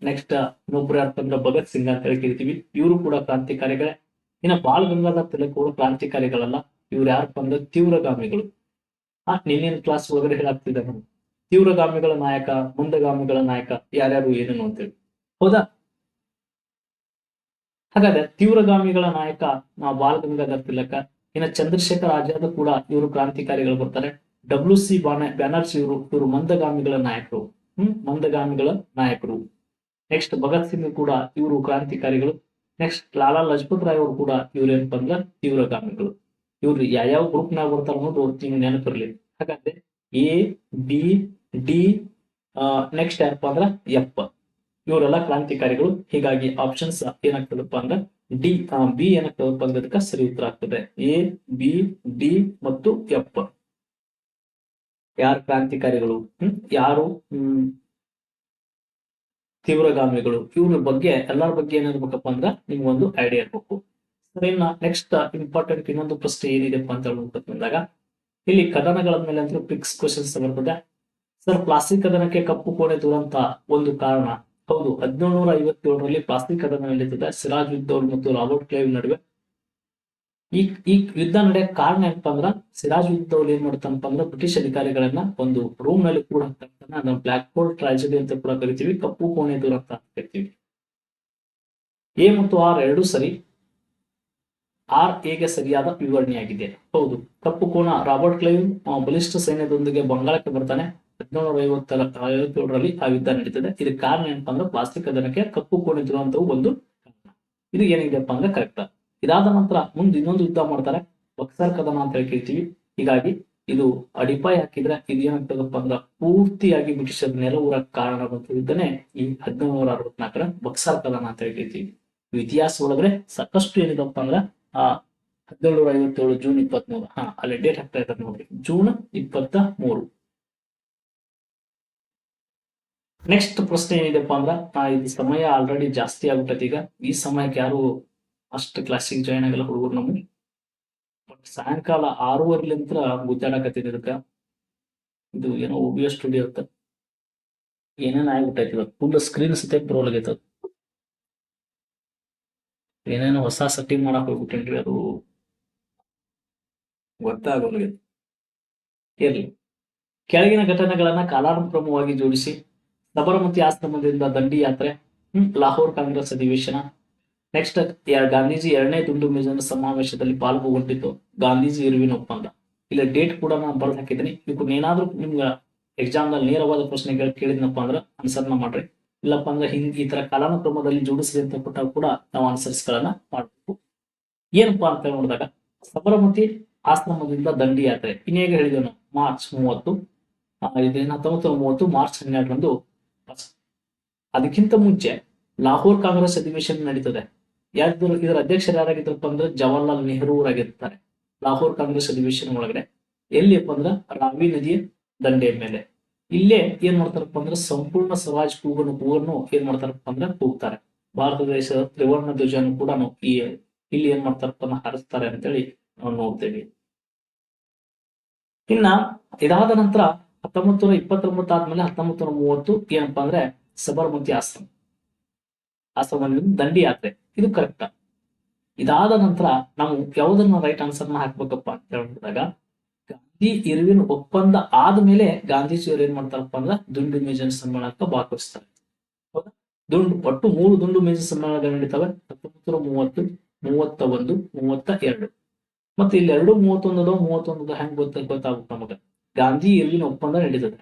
ನೆಕ್ಸ್ಟ್ ಇನ್ನೊಬ್ರು ಭಗತ್ ಸಿಂಗ್ ಅಂತ ಹೇಳಿ ಕರಿತೀವಿ ಇವರು ಕೂಡ ಕ್ರಾಂತಿಕಾರಿಗಳೇ. ಇನ್ನ ಬಾಲ್ ಗಂಗಾಧರ್ ತಿಲಕ್ ಅವರು ಕ್ರಾಂತಿಕಾರಿಗಳಲ್ಲ. ಇವ್ರು ಯಾರಪ್ಪ ಅಂದ್ರೆ ತೀವ್ರಗಾಮಿಗಳು. ಆ, ನಿನ್ನಿನ ಕ್ಲಾಸ್ ಒಳಗಡೆ ಹೇಳಾಗ್ತಿದ್ದೆ ನಾನು. ತೀವ್ರಗಾಮಿಗಳ ನಾಯಕ, ಮುಂದಗಾಮಿಗಳ ನಾಯಕ, ಯಾರ್ಯಾರು ಏನೇನು ಅಂತೇಳಿ ಹೌದಾ? ಹಾಗಾದ್ರೆ ತೀವ್ರಗಾಮಿಗಳ ನಾಯಕ ಬಾಲ್ ಗಂಗಾಧರ್ ತಿಲಕ, ಇನ್ನ ಚಂದ್ರಶೇಖರ್ ಆಜಾದ್ ಕೂಡ ಇವರು ಕ್ರಾಂತಿಕಾರಿಗಳು ಬರ್ತಾರೆ. ಡಬ್ಲ್ಯೂ ಸಿ ಬ್ಯಾನರ್ಜಿ ಇವರು ಇವರು ಮಂದಗಾಮಿಗಳ ನಾಯಕರು. ಹ್ಮ್, ಮಂದಗಾಮಿಗಳ ನಾಯಕರು. ನೆಕ್ಸ್ಟ್ ಭಗತ್ ಸಿಂಗ್ ಕೂಡ ಇವರು ಕ್ರಾಂತಿಕಾರಿಗಳು. ನೆಕ್ಸ್ಟ್ ಲಾಲಾ ಲಜಪತ್ ರಾಯ್ ಅವರು ಕೂಡ ಇವ್ರು ಏನಪ್ಪ ಅಂದ್ರೆ ತೀವ್ರಗಾಮಿಗಳು. ಇವ್ರು ಯಾವ್ಯಾವ ಗ್ರೂಪ್ ನಾಗ ಬರ್ತಾರ ಅನ್ನೋದು ನಿಮ್ಗೆ ನೆನಪಿರ್ಲಿ ಹಾಗಾದ್ರೆ ಎ ಬಿ ಡಿ ನೆಕ್ಸ್ಟ್ ಯಾರಪ್ಪ ಅಂದ್ರ ಎಫ್ ಇವರೆಲ್ಲ ಕ್ರಾಂತಿಕಾರಿಗಳು. ಹೀಗಾಗಿ ಆಪ್ಷನ್ಸ್ ಏನಾಗ್ತದಪ್ಪ ಅಂದ್ರೆ ಡಿ ಬಿ ಏನಾಗ್ತದಪ್ಪ ಅಂದ್ರೆ ಸರಿ ಉತ್ತರ ಆಗ್ತದೆ. ಎ ಬಿ ಡಿ ಮತ್ತು ಎಫ್ ಯಾರು ಕ್ರಾಂತಿಕಾರಿಗಳು? ಯಾರು, ಹ್ಮ್, ತೀವ್ರಗಾಮಿಗಳು? ಇವ್ರ ಬಗ್ಗೆ, ಎಲ್ಲರ ಬಗ್ಗೆ ಏನಿರ್ಬೇಕಪ್ಪ ಅಂದ್ರೆ ನಿಮ್ಗೊಂದು ಐಡಿಯಾ ಇರ್ಬೇಕು ಇನ್ನ ನೆಕ್ಸ್ಟ್ ಇಂಪಾರ್ಟೆಂಟ್ ಇನ್ನೊಂದು ಪ್ರಶ್ನೆ ಏನಿದೆಪ್ಪ ಅಂತ ಹೇಳ್ಬಿಟ್ಟು ಬಂದಾಗ, ಇಲ್ಲಿ ಕದನಗಳ ಮೇಲೆ ಅಂದ್ರೆ ಫಿಕ್ಸ್ ಕ್ವಶನ್ಸ್ ಬರ್ತದೆ. ಸರ್ ಪ್ಲಾಸ್ಟಿಕ್ ಕದನಕ್ಕೆ ಕಪ್ಪು ಕೋಣೆ ದುರಂತ ಒಂದು ಕಾರಣ. ಹೌದು ಹದಿನೇಳುನೂರ ಐವತ್ತೇಳರಲ್ಲಿ ಪ್ಲಾಸ್ಟಿಕ್ ಕದನ ನಡೀತದೆ ಸಿರಾಜ್ ಉದ್ದೌಲ್ ಮತ್ತು ರಾಬರ್ಟ್ ಕ್ಲೇವ್ ನಡುವೆ ಈ ಈ ಯುದ್ಧ ನಡೆಯಕ್ ಕಾರಣ ಏನಪ್ಪಾ ಅಂದ್ರ ಸಿರಾಜ್ ಉದ್ದೌಲ್ ಏನ್ ಮಾಡ್ತಾನಪ್ಪ ಅಂದ್ರೆ ಬ್ರಿಟಿಷ್ ಅಧಿಕಾರಿಗಳನ್ನ ಒಂದು ರೂಮ್ನಲ್ಲಿ ಕೂಡ ಅದನ್ನ ಬ್ಲಾಕ್ ಹೋಲ್ ಟ್ರಾಜಿಡಿ ಅಂತ ಕೂಡ ಕರಿತೀವಿ, ಕಪ್ಪು ಕೋಣೆ ದುರಂತ ಅಂತ ಕರಿತೀವಿ. ಎ ಮತ್ತು ಆರ್ ಎರಡೂ ಸರಿ, ಆರ್ ಎಗೆ ಸರಿಯಾದ ವಿವರಣೆಯಾಗಿದೆ. ಹೌದು, ಕಪ್ಪು ಕೋಣ ರಾಬರ್ಟ್ ಕ್ಲೈವ್ ಬಲಿಷ್ಠ ಸೈನ್ಯದೊಂದಿಗೆ ಬಂಗಾಳಕ್ಕೆ ಬರ್ತಾನೆ ಹದಿನೇಳು ಐವತ್ತರ ಐವತ್ತೇಳರಲ್ಲಿ ಆ ಯುದ್ಧ ನಡೀತದೆ. ಇದಕ್ಕೆ ಕಾರಣ ಏನಪ್ಪಾ ಅಂದ್ರೆ ಪ್ಲಾಸ್ಟಿಕ್ ಅದನಕ್ಕೆ ಕಪ್ಪು ಕೋಣಿತಿರುವಂತವು ಒಂದು ಕಾರಣ. ಇದು ಏನಿದೆಪ್ಪ ಅಂದ್ರೆ ಕರೆಕ್ಟ್. ಇದಾದ ನಂತರ ಮುಂದೆ ಇನ್ನೊಂದು ಯುದ್ಧ ಮಾಡ್ತಾರೆ. ಬಕ್ಸರ್ ಕದನ ಅಂತ ಹೇಳಿ ಕರಿತೀವಿ ಹೀಗಾಗಿ ಇದು ಅಡಿಪಾಯ ಹಾಕಿದ್ರೆ ಇದು ಏನಾಗ್ತದಪ್ಪ ಅಂದ್ರೆ ಪೂರ್ತಿಯಾಗಿ ಬ್ರಿಟಿಷರ ನೆಲವೂರ ಕಾರಣವಂತದಿದ್ದನೆ ಈ ಹದಿನೇಳುನೂರ ಅರವತ್ನಾಲ್ಕರ ಬಕ್ಸರ್ ಕದನ ಅಂತ ಹೇಳ್ತೀವಿ ಇತಿಹಾಸ ಒಳಗಡೆ ಸಾಕಷ್ಟು ಏನಿದಪ್ಪ ಅಂದ್ರ ಆ ಹದಿನೇಳು ಐವತ್ತೇಳು ಜೂನ್ ಇಪ್ಪತ್ಮೂರು. ಹಾ, ಅಲ್ಲಿ ಡೇಟ್ ಹಾಕ್ತಾ ಇದ್ದಾರೆ ನೋಡಿ. ಜೂನ್ ಇಪ್ಪತ್ತ ಮೂರು. ನೆಕ್ಸ್ಟ್ ಪ್ರಶ್ನೆ ಏನಿದೆಪ್ಪ ಅಂದ್ರ ಇದು ಸಮಯ ಆಲ್ರೆಡಿ ಜಾಸ್ತಿ ಆಗ್ಬಿಟ್ಟೈತಿ ಈಗ. ಈ ಸಮಯಕ್ಕೆ ಯಾರು ಅಷ್ಟು ಕ್ಲಾಸಿಗೆ ಜಾಯ್ನ್ ಆಗಲ್ಲ ಹುಡುಗರು ನಮಗೆ? ಬಟ್ ಸಾಯಂಕಾಲ ಆರೂವರೆಲಿಂತ್ರ ಗುದ್ದಾಡಕತ್ತಿದ್ ಇದಕ್ಕ. ಇದು ಏನೋ ಓಬಿಯೋ ಸ್ಟುಡಿಯೋ ಅಂತ. ಏನೇನು ಆಗ್ಬಿಟ್ಟೈತಿ ಇವತ್ತು ಫುಲ್ ಸ್ಕ್ರೀನ್ ಸತ್ಯ ಬರೋಲಾಗೈತ ಏನೇನೋ ಹೊಸ ಸೆಟ್ಟಿಂಗ್ ಮಾಡಕ್ ಹೋಗ್ಬಿಟ್ಟೇನ್ರಿ ಅದು? ಗೊತ್ತಾಗೋಲಾಗೈತಿ ಇರ್ಲಿ. ಕೆಳಗಿನ ಘಟನೆಗಳನ್ನ ಕಾಲಾನುಕ್ರಮವಾಗಿ ಜೋಡಿಸಿ. ಸಬರಮತಿ ಆಶ್ರಮದಿಂದ ದಂಡಿ ಯಾತ್ರೆ ಹ್ಮ್ ಲಾಹೋರ್ ಕಾಂಗ್ರೆಸ್ ಅಧಿವೇಶನ. ನೆಕ್ಸ್ಟ್ ಗಾಂಧೀಜಿ ಎರಡನೇ ದುಂಡು ಮೇಜನ ಸಮಾವೇಶದಲ್ಲಿ ಪಾಲ್ಗೊಂಡಿದ್ದು ಗಾಂಧೀಜಿ ಇರುವಿನ ಒಪ್ಪಂದ. ಇಲ್ಲ ಡೇಟ್ ಕೂಡ ನಾನು ಬರ್ದು ಹಾಕಿದ್ದೀನಿ. ಇದಕ್ಕೆ ಏನಾದ್ರೂ ನಿಮ್ಗೆ ಎಕ್ಸಾಮ್ನಲ್ಲಿ ನೇರವಾದ ಪ್ರಶ್ನೆಗಳು ಕೇಳಿದ್ನಪ್ಪ ಅಂದ್ರೆ ಆನ್ಸರ್ನ ಮಾಡ್ರಿ. ಇಲ್ಲಪ್ಪ ಅಂದ್ರೆ ಹಿಂಗ್ ಈ ತರ ಕಾಲಾನುಕ್ರಮದಲ್ಲಿ ಜೋಡಿಸಿ ಅಂತ ಕೊಟ್ಟಾಗ ಕೂಡ ನಾವು ಆನ್ಸರ್ಸ್ ಗಳನ್ನ ಮಾಡಬೇಕು. ಏನಪ್ಪಾ ಅಂತ ನೋಡಿದಾಗ ಸಬರಮತಿ ಆಶ್ರಮದಿಂದ ದಂಡಿ ಯಾತ್ರೆ. ಇನ್ನೇಗ ಹೇಳಿದನು ಮಾರ್ಚ್ ಮೂವತ್ತು ಆ, ಇದೇನು ಹತ್ತೊಂಬತ್ತು ಮೂವತ್ತು ಮಾರ್ಚ್ ಹನ್ನೆರಡರಂದು ಅದಕ್ಕಿಂತ ಮುಂಚೆ ಲಾಹೋರ್ ಕಾಂಗ್ರೆಸ್ ಅಧಿವೇಶನ ನಡೀತದೆ. ಯಾರು ಇದರ ಅಧ್ಯಕ್ಷರು ಯಾರಾಗಿದ್ರಪ್ಪ ಅಂದ್ರೆ ಜವಾಹರ್ಲಾಲ್ ನೆಹರು ಆಗಿರ್ತಾರೆ ಲಾಹೋರ್ ಕಾಂಗ್ರೆಸ್ ಅಧಿವೇಶನ ಒಳಗಡೆ. ಎಲ್ಲಿಯಪ್ಪ ಅಂದ್ರೆ ರಾವಿ ನದಿಯ ದಂಡೆಯ ಮೇಲೆ. ಇಲ್ಲೇ ಏನ್ ಮಾಡ್ತಾರಪ್ಪ ಅಂದ್ರೆ ಸಂಪೂರ್ಣ ಸ್ವರಾಜ್ ಕೂಗನ್ನು ಕೂಗನ್ನು ಏನ್ ಮಾಡ್ತಾರಪ್ಪ ಅಂದ್ರೆ ಕೂಗ್ತಾರೆ. ಭಾರತ ದೇಶದ ತ್ರಿವರ್ಣ ಧ್ವಜವನ್ನು ಕೂಡ ಈ ಇಲ್ಲಿ ಏನ್ ಮಾಡ್ತಾರಪ್ಪ ಅಂದ್ರೆ ಹಾರಿಸ್ತಾರೆ ಅಂತೇಳಿ ನಾವು ನೋಡ್ತೇವೆ. ಇನ್ನ ಇದಾದ ನಂತರ ಹತ್ತೊಂಬತ್ತು ನೂರ ಇಪ್ಪತ್ತೊಂಬತ್ತು ಆದ್ಮೇಲೆ ಹತ್ತೊಂಬತ್ತು ನೂರ ಮೂವತ್ತು ಏನಪ್ಪಾ ಅಂದ್ರೆ ಸಬರ್ಮತಿ ಆಶ್ರಮ. ಆಶ್ರಮದಲ್ಲಿ ದಂಡಿ ಯಾತ್ರೆ. ಇದು ಕರೆಕ್ಟ್. ಇದಾದ ನಂತರ ನಾವು ಯಾವುದನ್ನ ರೈಟ್ ಆನ್ಸರ್ನ ಹಾಕ್ಬೇಕಪ್ಪ ಅಂತ ಹೇಳಿದಾಗ, ಗಾಂಧಿ ಇರುವಿನ ಒಪ್ಪಂದ ಆದ್ಮೇಲೆ ಗಾಂಧೀಜಿಯವರು ಏನ್ ಮಾಡ್ತಾರಪ್ಪ ಅಂದ್ರೆ ದುಂಡು ಮೇಜನ್ ಸಮ್ಮೇಳನಕ್ಕೆ ಭಾಗವಹಿಸ್ತಾರೆ ದುಂಡು, ಒಟ್ಟು ಮೂರು ದುಂಡು ಮೇಜನ್ ಸಮ್ಮೇಳನಗಳು ನಡೀತವೆ. ಹತ್ತೊಂಬತ್ತು, ಮೂವತ್ತು ಮೂವತ್ತ ಒಂದು ಮೂವತ್ತ ಎರಡು ಮತ್ತೆ ಇಲ್ಲಿ ಎರಡು ಮೂವತ್ತೊಂದು ಮೂವತ್ತೊಂದು ಹೆಂಗ್ ಗೊತ್ತ ಗೊತ್ತಾಗುತ್ತೆ ನಮಗೆ? ಗಾಂಧಿ ಇರುವಿನ ಒಪ್ಪಂದ ನಡೀತದೆ.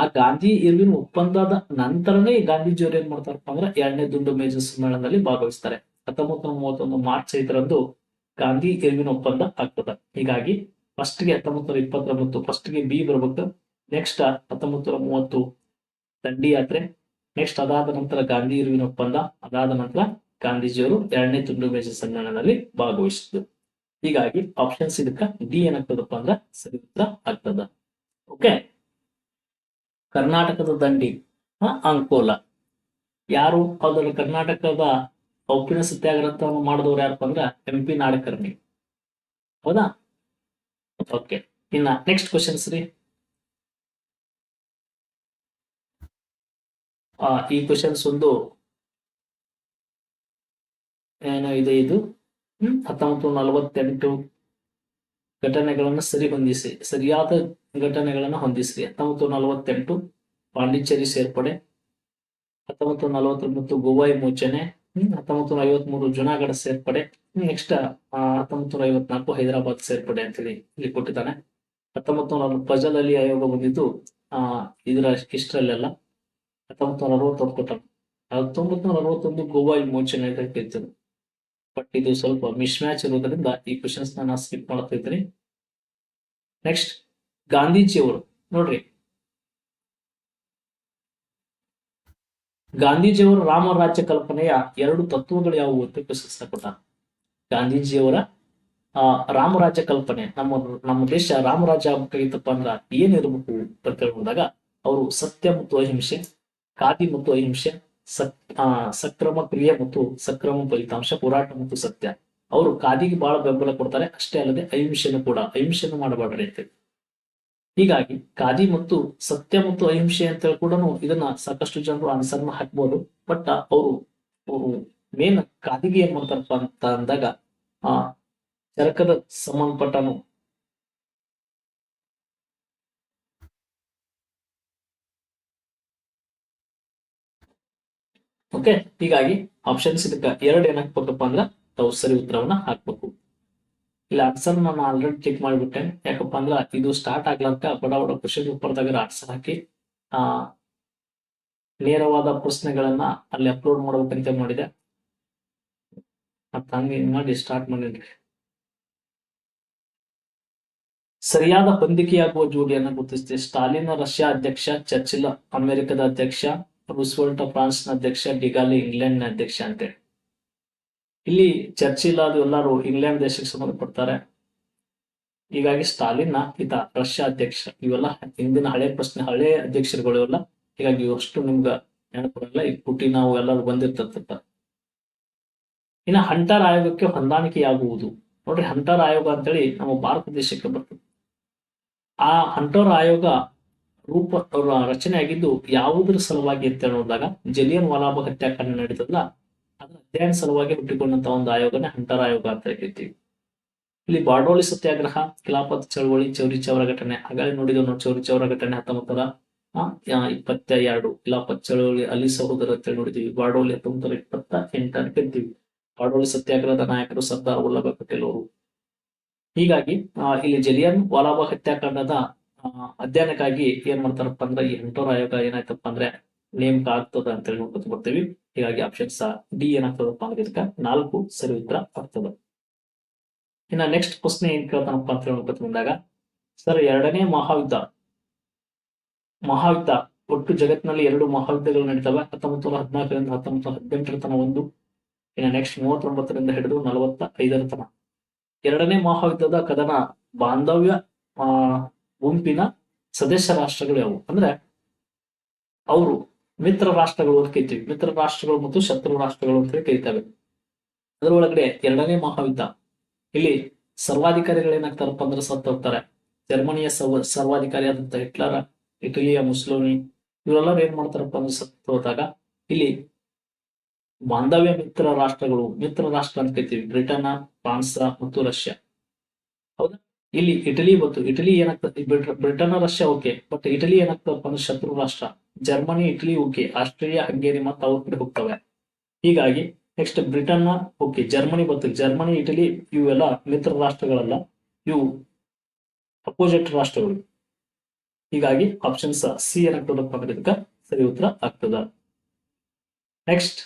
ಆ ಗಾಂಧಿ ಇರ್ವಿನ ಒಪ್ಪಂದದ ನಂತರನೇ ಗಾಂಧೀಜಿಯವರು ಏನ್ ಮಾಡ್ತಾರಪ್ಪ ಅಂದ್ರೆ ಎರಡನೇ ದುಂಡು ಮೇಜರ್ ಸಮ್ಮೇಳನದಲ್ಲಿ ಭಾಗವಹಿಸ್ತಾರೆ. ಹತ್ತೊಂಬತ್ನೂರ ಮೂವತ್ತೊಂದು ಮಾರ್ಚ್ ಐದರಂದು ಗಾಂಧಿ ಇರ್ವಿನ ಒಪ್ಪಂದ ಆಗ್ತದೆ. ಹೀಗಾಗಿ ಫಸ್ಟ್ಗೆ ಹತ್ತೊಂಬತ್ತು ನೂರ ಇಪ್ಪತ್ತೊಂಬತ್ತು ಫಸ್ಟ್ಗೆ ಬಿ ಬರ್ಬೇಕು. ನೆಕ್ಸ್ಟ್ ಹತ್ತೊಂಬತ್ತು ನೂರ ಮೂವತ್ತು ದಂಡಿ ಯಾತ್ರೆ. ನೆಕ್ಸ್ಟ್ ಅದಾದ ನಂತರ ಗಾಂಧಿ ಇರುವಿನ ಒಪ್ಪಂದ. ಅದಾದ ನಂತರ ಗಾಂಧೀಜಿಯವರು ಎರಡನೇ ತುಂಡು ಮೇಜರ್ ಸಮ್ಮೇಳನದಲ್ಲಿ ಭಾಗವಹಿಸಿದ್ರು ಹೀಗಾಗಿ ಆಪ್ಷನ್ಸ್ ಇದಕ್ಕ ಡಿ ಏನಾಗ್ತದಪ್ಪ ಅಂದ್ರ ಸರಿ ಉತ್ತರ ಆಗ್ತದ. ಓಕೆ ಕರ್ನಾಟಕದ ದಂಡಿ ಅಂಕೋಲ. ಯಾರು ಅದರ ಕರ್ನಾಟಕದ ಉಪ್ಪಿನ ಸತ್ಯಾಗ್ರಹವನ್ನು ಮಾಡಿದವರು ಯಾರಪ್ಪ ಅಂದ್ರ ಎಂ ಪಿ ನಾಡಕರ್ಣಿ. ಹೌದಾ? ಓಕೆ ಇನ್ನ ನೆಕ್ಸ್ಟ್ ಕ್ವಶನ್ಸ್ ರೀ. ಆ, ಈ ಕ್ವಶನ್ಸ್ ಒಂದು ಏನೋ ಇದೆ, ಇದು? ಹ್ಮ್, ಹತ್ತೊಂಬತ್ತು ನಲವತ್ತೆಂಟು ಘಟನೆಗಳನ್ನು ಸರಿ ಹೊಂದಿಸಿ, ಸರಿಯಾದ ಘಟನೆಗಳನ್ನು ಹೊಂದಿಸಿ ಹತ್ತೊಂಬತ್ತು ನಲವತ್ತೆಂಟು ಪಾಂಡಿಚೇರಿ ಸೇರ್ಪಡೆ, ಹತ್ತೊಂಬತ್ತು ನಲವತ್ತೊಂಬತ್ತು ಗೋವಾ ವಿಮೋಚನೆ ಹತ್ತೊಂಬತ್ತು ನೂರ ಐವತ್ಮೂರು ಜುನಾಗಢ ಸೇರ್ಪಡೆ ನೆಕ್ಸ್ಟ್ ಹತ್ತೊಂಬತ್ತು ನೂರ ಐವತ್ನಾಲ್ಕು ಹೈದರಾಬಾದ್ ಸೇರ್ಪಡೆ ಅಂತೇಳಿ ಇಲ್ಲಿ ಕೊಟ್ಟಿದ್ದಾನೆ. ಹತ್ತೊಂಬತ್ತು ನೂರ ಫಜಲ್ ಅಲಿ ಆಯೋಗ ಬಂದಿದ್ದು, ಆ, ಇದರ ಇಷ್ಟರಲ್ಲೆಲ್ಲ ಹತ್ತೊಂಬತ್ತು ನೂರ ಅರವತ್ತೊಂದು ಕೊಟ್ಟ, ಹತ್ತೊಂಬತ್ತು ನೂರ ಅರವತ್ತೊಂದು ಗೋವಾ ವಿಮೋಚನೆ ಅಂತ ಇರ್ತದೆ ಬಟ್ ಇದು ಸ್ವಲ್ಪ ಮಿಸ್ ಮ್ಯಾಚ್ ಇರೋದ್ರಿಂದ ಈ ಕ್ವಶನ್ಸ್ ನಾನು ಸ್ಕಿಪ್ ಮಾಡ್ತಾ ಇದ್ದೀನಿ. ನೆಕ್ಸ್ಟ್ ಗಾಂಧೀಜಿಯವರು, ನೋಡ್ರಿ. ಗಾಂಧೀಜಿಯವರ ರಾಮರಾಜ್ಯ ಕಲ್ಪನೆಯ ಎರಡು ತತ್ವಗಳು ಯಾವುವು ಅಂತ ಪ್ರಶ್ನಿಸ್ತಾ ಕೊಟ್ಟ. ಗಾಂಧೀಜಿಯವರ, ಆ ರಾಮರಾಜ್ಯ ಕಲ್ಪನೆ, ನಮ್ಮ ನಮ್ಮ ದೇಶ ರಾಮರಾಜ್ಯ ಆಗ್ಬೇಕಾಗಿತ್ತಪ್ಪ ಅಂದ್ರ ಏನಿರ್ಬೇಕು ಅಂತ ಹೇಳಿದಾಗ ಅವರು ಸತ್ಯ ಮತ್ತು ಅಹಿಂಸೆ ಖಾದಿ ಮತ್ತು ಅಹಿಂಸೆ ಸಕ್ ಸಕ್ರಮ ಕ್ರಿಯೆ ಮತ್ತು ಸಕ್ರಮ ಫಲಿತಾಂಶ, ಹೋರಾಟ ಮತ್ತು ಸತ್ಯ. ಅವರು ಖಾದಿಗೆ ಬಹಳ ಬೆಂಬಲ ಕೊಡ್ತಾರೆ. ಅಷ್ಟೇ ಅಲ್ಲದೆ ಅಹಿಂಸೆನೂ ಕೂಡ. ಅಹಿಂಸೆನೂ ಮಾಡಬಾರ್ರಿ ಅಂತೇಳಿ ಹೀಗಾಗಿ ಖಾದಿ ಮತ್ತು ಸತ್ಯ ಮತ್ತು ಅಹಿಂಸೆ ಅಂತ ಹೇಳಿ ಕೂಡ ಇದನ್ನ ಸಾಕಷ್ಟು ಜನರು ಆನ್ಸರ್ನ ಹಾಕ್ಬೋದು. ಬಟ್ ಅವರು ಅವರು ಮೇನ್ ಖಾದಿಗೆ ಏನ್ ಮಾಡ್ತಾರಪ್ಪ ಅಂತ ಅಂದಾಗ, ಆ, ಚರಕದ ಸಂಬಂಧಪಟ್ಟನು ಓಕೆ ಹೀಗಾಗಿ ಆಪ್ಷನ್ಸ್ ಇದಕ್ಕ ಎರಡು ಏನ್ ಅಂದ್ರೆ ತಾವು ಸರಿ ಉತ್ತರವನ್ನ ಹಾಕ್ಬೇಕು. ಇಲ್ಲ ಆನ್ಸರ್ ನಾನು ಆಲ್ರೆಡಿ ಚೆಕ್ ಮಾಡಿಬಿಟ್ಟೆ. ಯಾಕಪ್ಪ ಅಂದ್ರ ಇದು ಸ್ಟಾರ್ಟ್ ಆಗ್ಲಾರ್ಕ ಬಡ ಬಡ ಕ್ವಶನ್ ಪೇಪರ್ದಾಗ ಆನ್ಸರ್ ಹಾಕಿ, ಆ, ನೇರವಾದ ಪ್ರಶ್ನೆಗಳನ್ನ ಅಲ್ಲಿ ಅಪ್ಲೋಡ್ ಮಾಡ್ಬೇಕಂತ ಮಾಡಿದೆ. ಮತ್ತ ಹಿಂಗ್ ಮಾಡಿ ಸ್ಟಾರ್ಟ್ ಮಾಡಿದ್ರಿ ಸರಿಯಾದ ಹೊಂದಿಕೆಯಾಗುವ ಜೋಡಿಯನ್ನು ಗುರುತಿಸಿದೆ. ಸ್ಟಾಲಿನ್ ರಷ್ಯಾ ಅಧ್ಯಕ್ಷ ಚರ್ಚಿಲ್ ಅಮೆರಿಕದ ಅಧ್ಯಕ್ಷ ರೂಸ್ವೆಲ್ಟ್ನ ಅಧ್ಯಕ್ಷ ಡಿಗಾಲಿ ಇಂಗ್ಲೆಂಡ್ನ ಅಧ್ಯಕ್ಷ ಅಂತೇಳಿ ಇಲ್ಲಿ ಚರ್ಚಿಲ್ ಅದು ಎಲ್ಲರೂ ಇಂಗ್ಲೆಂಡ್ ದೇಶಕ್ಕೆ ಸಂಬಂಧಪಡ್ತಾರೆ. ಹೀಗಾಗಿ ಸ್ಟಾಲಿನ್ ಇತ ರಷ್ಯಾ ಅಧ್ಯಕ್ಷ, ಇವೆಲ್ಲ ಹಿಂದಿನ ಹಳೆ ಪ್ರಶ್ನೆ, ಹಳೆ ಅಧ್ಯಕ್ಷರುಗಳು ಇವೆಲ್ಲ. ಹೀಗಾಗಿ ಇವಷ್ಟು ನಿಮ್ಗ ನೆನಪಿರಲ್ಲ ಈ ಪುಟಿ ನಾವು ಎಲ್ಲರೂ ಬಂದಿರ್ತಂತ ಇನ್ನ ಹಂಟರ್ ಆಯೋಗಕ್ಕೆ ಹೊಂದಾಣಿಕೆಯಾಗುವುದು. ನೋಡ್ರಿ ಹಂಟರ್ ಆಯೋಗ ಅಂತೇಳಿ ನಮ್ಮ ಭಾರತ ದೇಶಕ್ಕೆ ಬರ್ತದೆ. ಆ ಹಂಟರ್ ಆಯೋಗ ರೂಪ ರಚನೆ ಆಗಿದ್ದು ಯಾವುದರ ಸಲುವಾಗಿ ಅಂತ ನೋಡಿದಾಗ ಜಲಿಯನ್ ವಾಲಾಬಾಗ್ ಹತ್ಯಾಕಾಂಡ ನಡೀತದಲ್ಲ ಅದರ ಅಧ್ಯಯನ ಸಲುವಾಗಿ ಹುಟ್ಟಿಕೊಂಡಂತ ಒಂದು ಆಯೋಗನೇ ಹಂಟರ್ ಆಯೋಗ ಅಂತ ಕರಿತೀವಿ ಇಲ್ಲಿ ಬಾರ್ಡೋಲಿ ಸತ್ಯಾಗ್ರಹ, ಕಿಲಾಪತ್ ಚಳವಳಿ, ಚೌರಿ ಚೌರ ಘಟನೆ ಹಾಗಾಗಿ ನೋಡಿದ ನೋಡಿ ಚೌರಿ ಚೌರ ಘಟನೆ ಹತ್ತೊಂಬತ್ತರ ಇಪ್ಪತ್ತ ಎರಡು ಕಿಲಾಪತ್ ಚಳವಳಿ ಅಲ್ಲಿ ಸಹೋದರ ಅಂತ ನೋಡಿದೀವಿ. ಬಾರ್ಡೋಲಿ ಹತ್ತೊಂಬತ್ತರ ಇಪ್ಪತ್ತ ಎಂಟು ಅಂತ ಕರಿತೀವಿ ಬಾರ್ಡೋಲಿ ಸತ್ಯಾಗ್ರಹದ ನಾಯಕರು ಸರ್ದಾರ್ ವಲ್ಲಭಾಯ್ ಪಟೇಲ್ ಅವರು ಹೀಗಾಗಿ ಇಲ್ಲಿ ಜಲಿಯನ್ ವಾಲಾಬಾಗ್ ಹತ್ಯಾಕಾಂಡದ ಅಧ್ಯಯನಕ್ಕಾಗಿ ಏನ್ ಮಾಡ್ತಾರಪ್ಪ ಅಂದ್ರೆ ಈ ಹೆಂಟೋರ್ ಆಯೋಗ ಏನಾಯ್ತಪ್ಪ ಅಂದ್ರೆ ನೇಮಕ ಆಗ್ತದ ಅಂತೇಳಿ ನೋಡ್ಕೊತ ಬರ್ತೀವಿ. ಹೀಗಾಗಿ ಆಪ್ಷನ್ಸ್ ಡಿ ಏನಾಗ್ತದಪ್ಪ ಅಂದ್ರೆ ಇದಕ್ಕ ನಾಲ್ಕು ಸರಿ ಉತ್ತರ ಆಗ್ತದ. ಇನ್ನ ನೆಕ್ಸ್ಟ್ ಪ್ರಶ್ನೆ ಏನ್ ಕೇಳ್ತಾನಪ್ಪ ಅಂತ ಹೇಳ್ಕೊತ ಬಂದಾಗ, ಸರ್ ಎರಡನೇ ಮಹಾಯುದ್ಧ ಮಹಾಯುದ್ಧ ಒಟ್ಟು ಜಗತ್ತಿನಲ್ಲಿ ಎರಡು ಮಹಾಯುದ್ಧಗಳು ನಡೀತವೆ. ಹತ್ತೊಂಬತ್ತು ನೂರ ಹದಿನಾಲ್ಕರಿಂದ ಹತ್ತೊಂಬತ್ತು ಹದಿನೆಂಟರ ತನ ಒಂದು, ಇನ್ನ ನೆಕ್ಸ್ಟ್ ಮೂವತ್ತೊಂಬತ್ತರಿಂದ ಹಿಡಿದು ನಲವತ್ತ ಐದರ ತನ. ಎರಡನೇ ಮಹಾಯುದ್ಧದ ಕದನ ಬಾಂಧವ್ಯ, ಆ ಗುಂಪಿನ ಸದಸ್ಯ ರಾಷ್ಟ್ರಗಳು ಯಾವುವು? ಅಂದ್ರೆ ಅವರು ಮಿತ್ರ ರಾಷ್ಟ್ರಗಳು ಅಂತ ಕರಿತೀವಿ. ಮಿತ್ರ ರಾಷ್ಟ್ರಗಳು ಮತ್ತು ಶತ್ರು ರಾಷ್ಟ್ರಗಳು ಅಂತ ಹೇಳಿ ಕರಿತವೆ ಅದರೊಳಗಡೆ ಎರಡನೇ ಮಹಾಯುದ್ಧ. ಇಲ್ಲಿ ಸರ್ವಾಧಿಕಾರಿಗಳು ಏನಾಗ್ತಾರಪ್ಪ ಅಂದ್ರೆ ಸತ್ತು ಹೋಗ್ತಾರೆ. ಜರ್ಮನಿಯ ಸರ್ವ ಸರ್ವಾಧಿಕಾರಿಯಾದಂತ ಹಿಟ್ಲರ, ಇಟಲಿಯ ಮುಸ್ಲೋನಿ ಇವರೆಲ್ಲರೂ ಏನ್ ಮಾಡ್ತಾರಪ್ಪ ಅಂದ್ರೆ ಸತ್ತು ಹೋದಾಗ ಇಲ್ಲಿ ಬಾಂಧವ್ಯ ಮಿತ್ರ ರಾಷ್ಟ್ರಗಳು, ಮಿತ್ರ ರಾಷ್ಟ್ರ ಅಂತ ಕರಿತೀವಿ. ಬ್ರಿಟನ್ ಫ್ರಾನ್ಸ್ ಮತ್ತು ರಷ್ಯಾ. ಹೌದಾ? ಇಲ್ಲಿ ಇಟಲಿ ಮತ್ತು ಇಟಲಿ ಏನಾಗ್ತದೆ ಬ್ರಿಟ- Britain Russia okay but Italy ಏನಾಗ್ತದಪ್ಪ ಅಂದ್ರೆ ಶತ್ರು ರಾಷ್ಟ್ರ. Germany, Italy okay, Australia, Hungary ಮತ್ತೆ ಅವ್ರ ಕಡೆ ಹೋಗ್ತವೆ. ಹೀಗಾಗಿ ನೆಕ್ಸ್ಟ್ ಬ್ರಿಟನ್ ಓಕೆ, ಜರ್ಮನಿ ಬಂತು ಜರ್ಮನಿ, ಇಟಲಿ ಇವೆಲ್ಲ ಮಿತ್ರ ರಾಷ್ಟ್ರಗಳಲ್ಲ. ಇವು ಅಪೋಸಿಟ್ ರಾಷ್ಟ್ರಗಳು. ಹೀಗಾಗಿ ಆಪ್ಷನ್ ಸಿ ಏನಾಗ್ತದಪ್ಪ ಇದಕ್ಕ ಸರಿ ಉತ್ತರ ಆಗ್ತದ. ನೆಕ್ಸ್ಟ್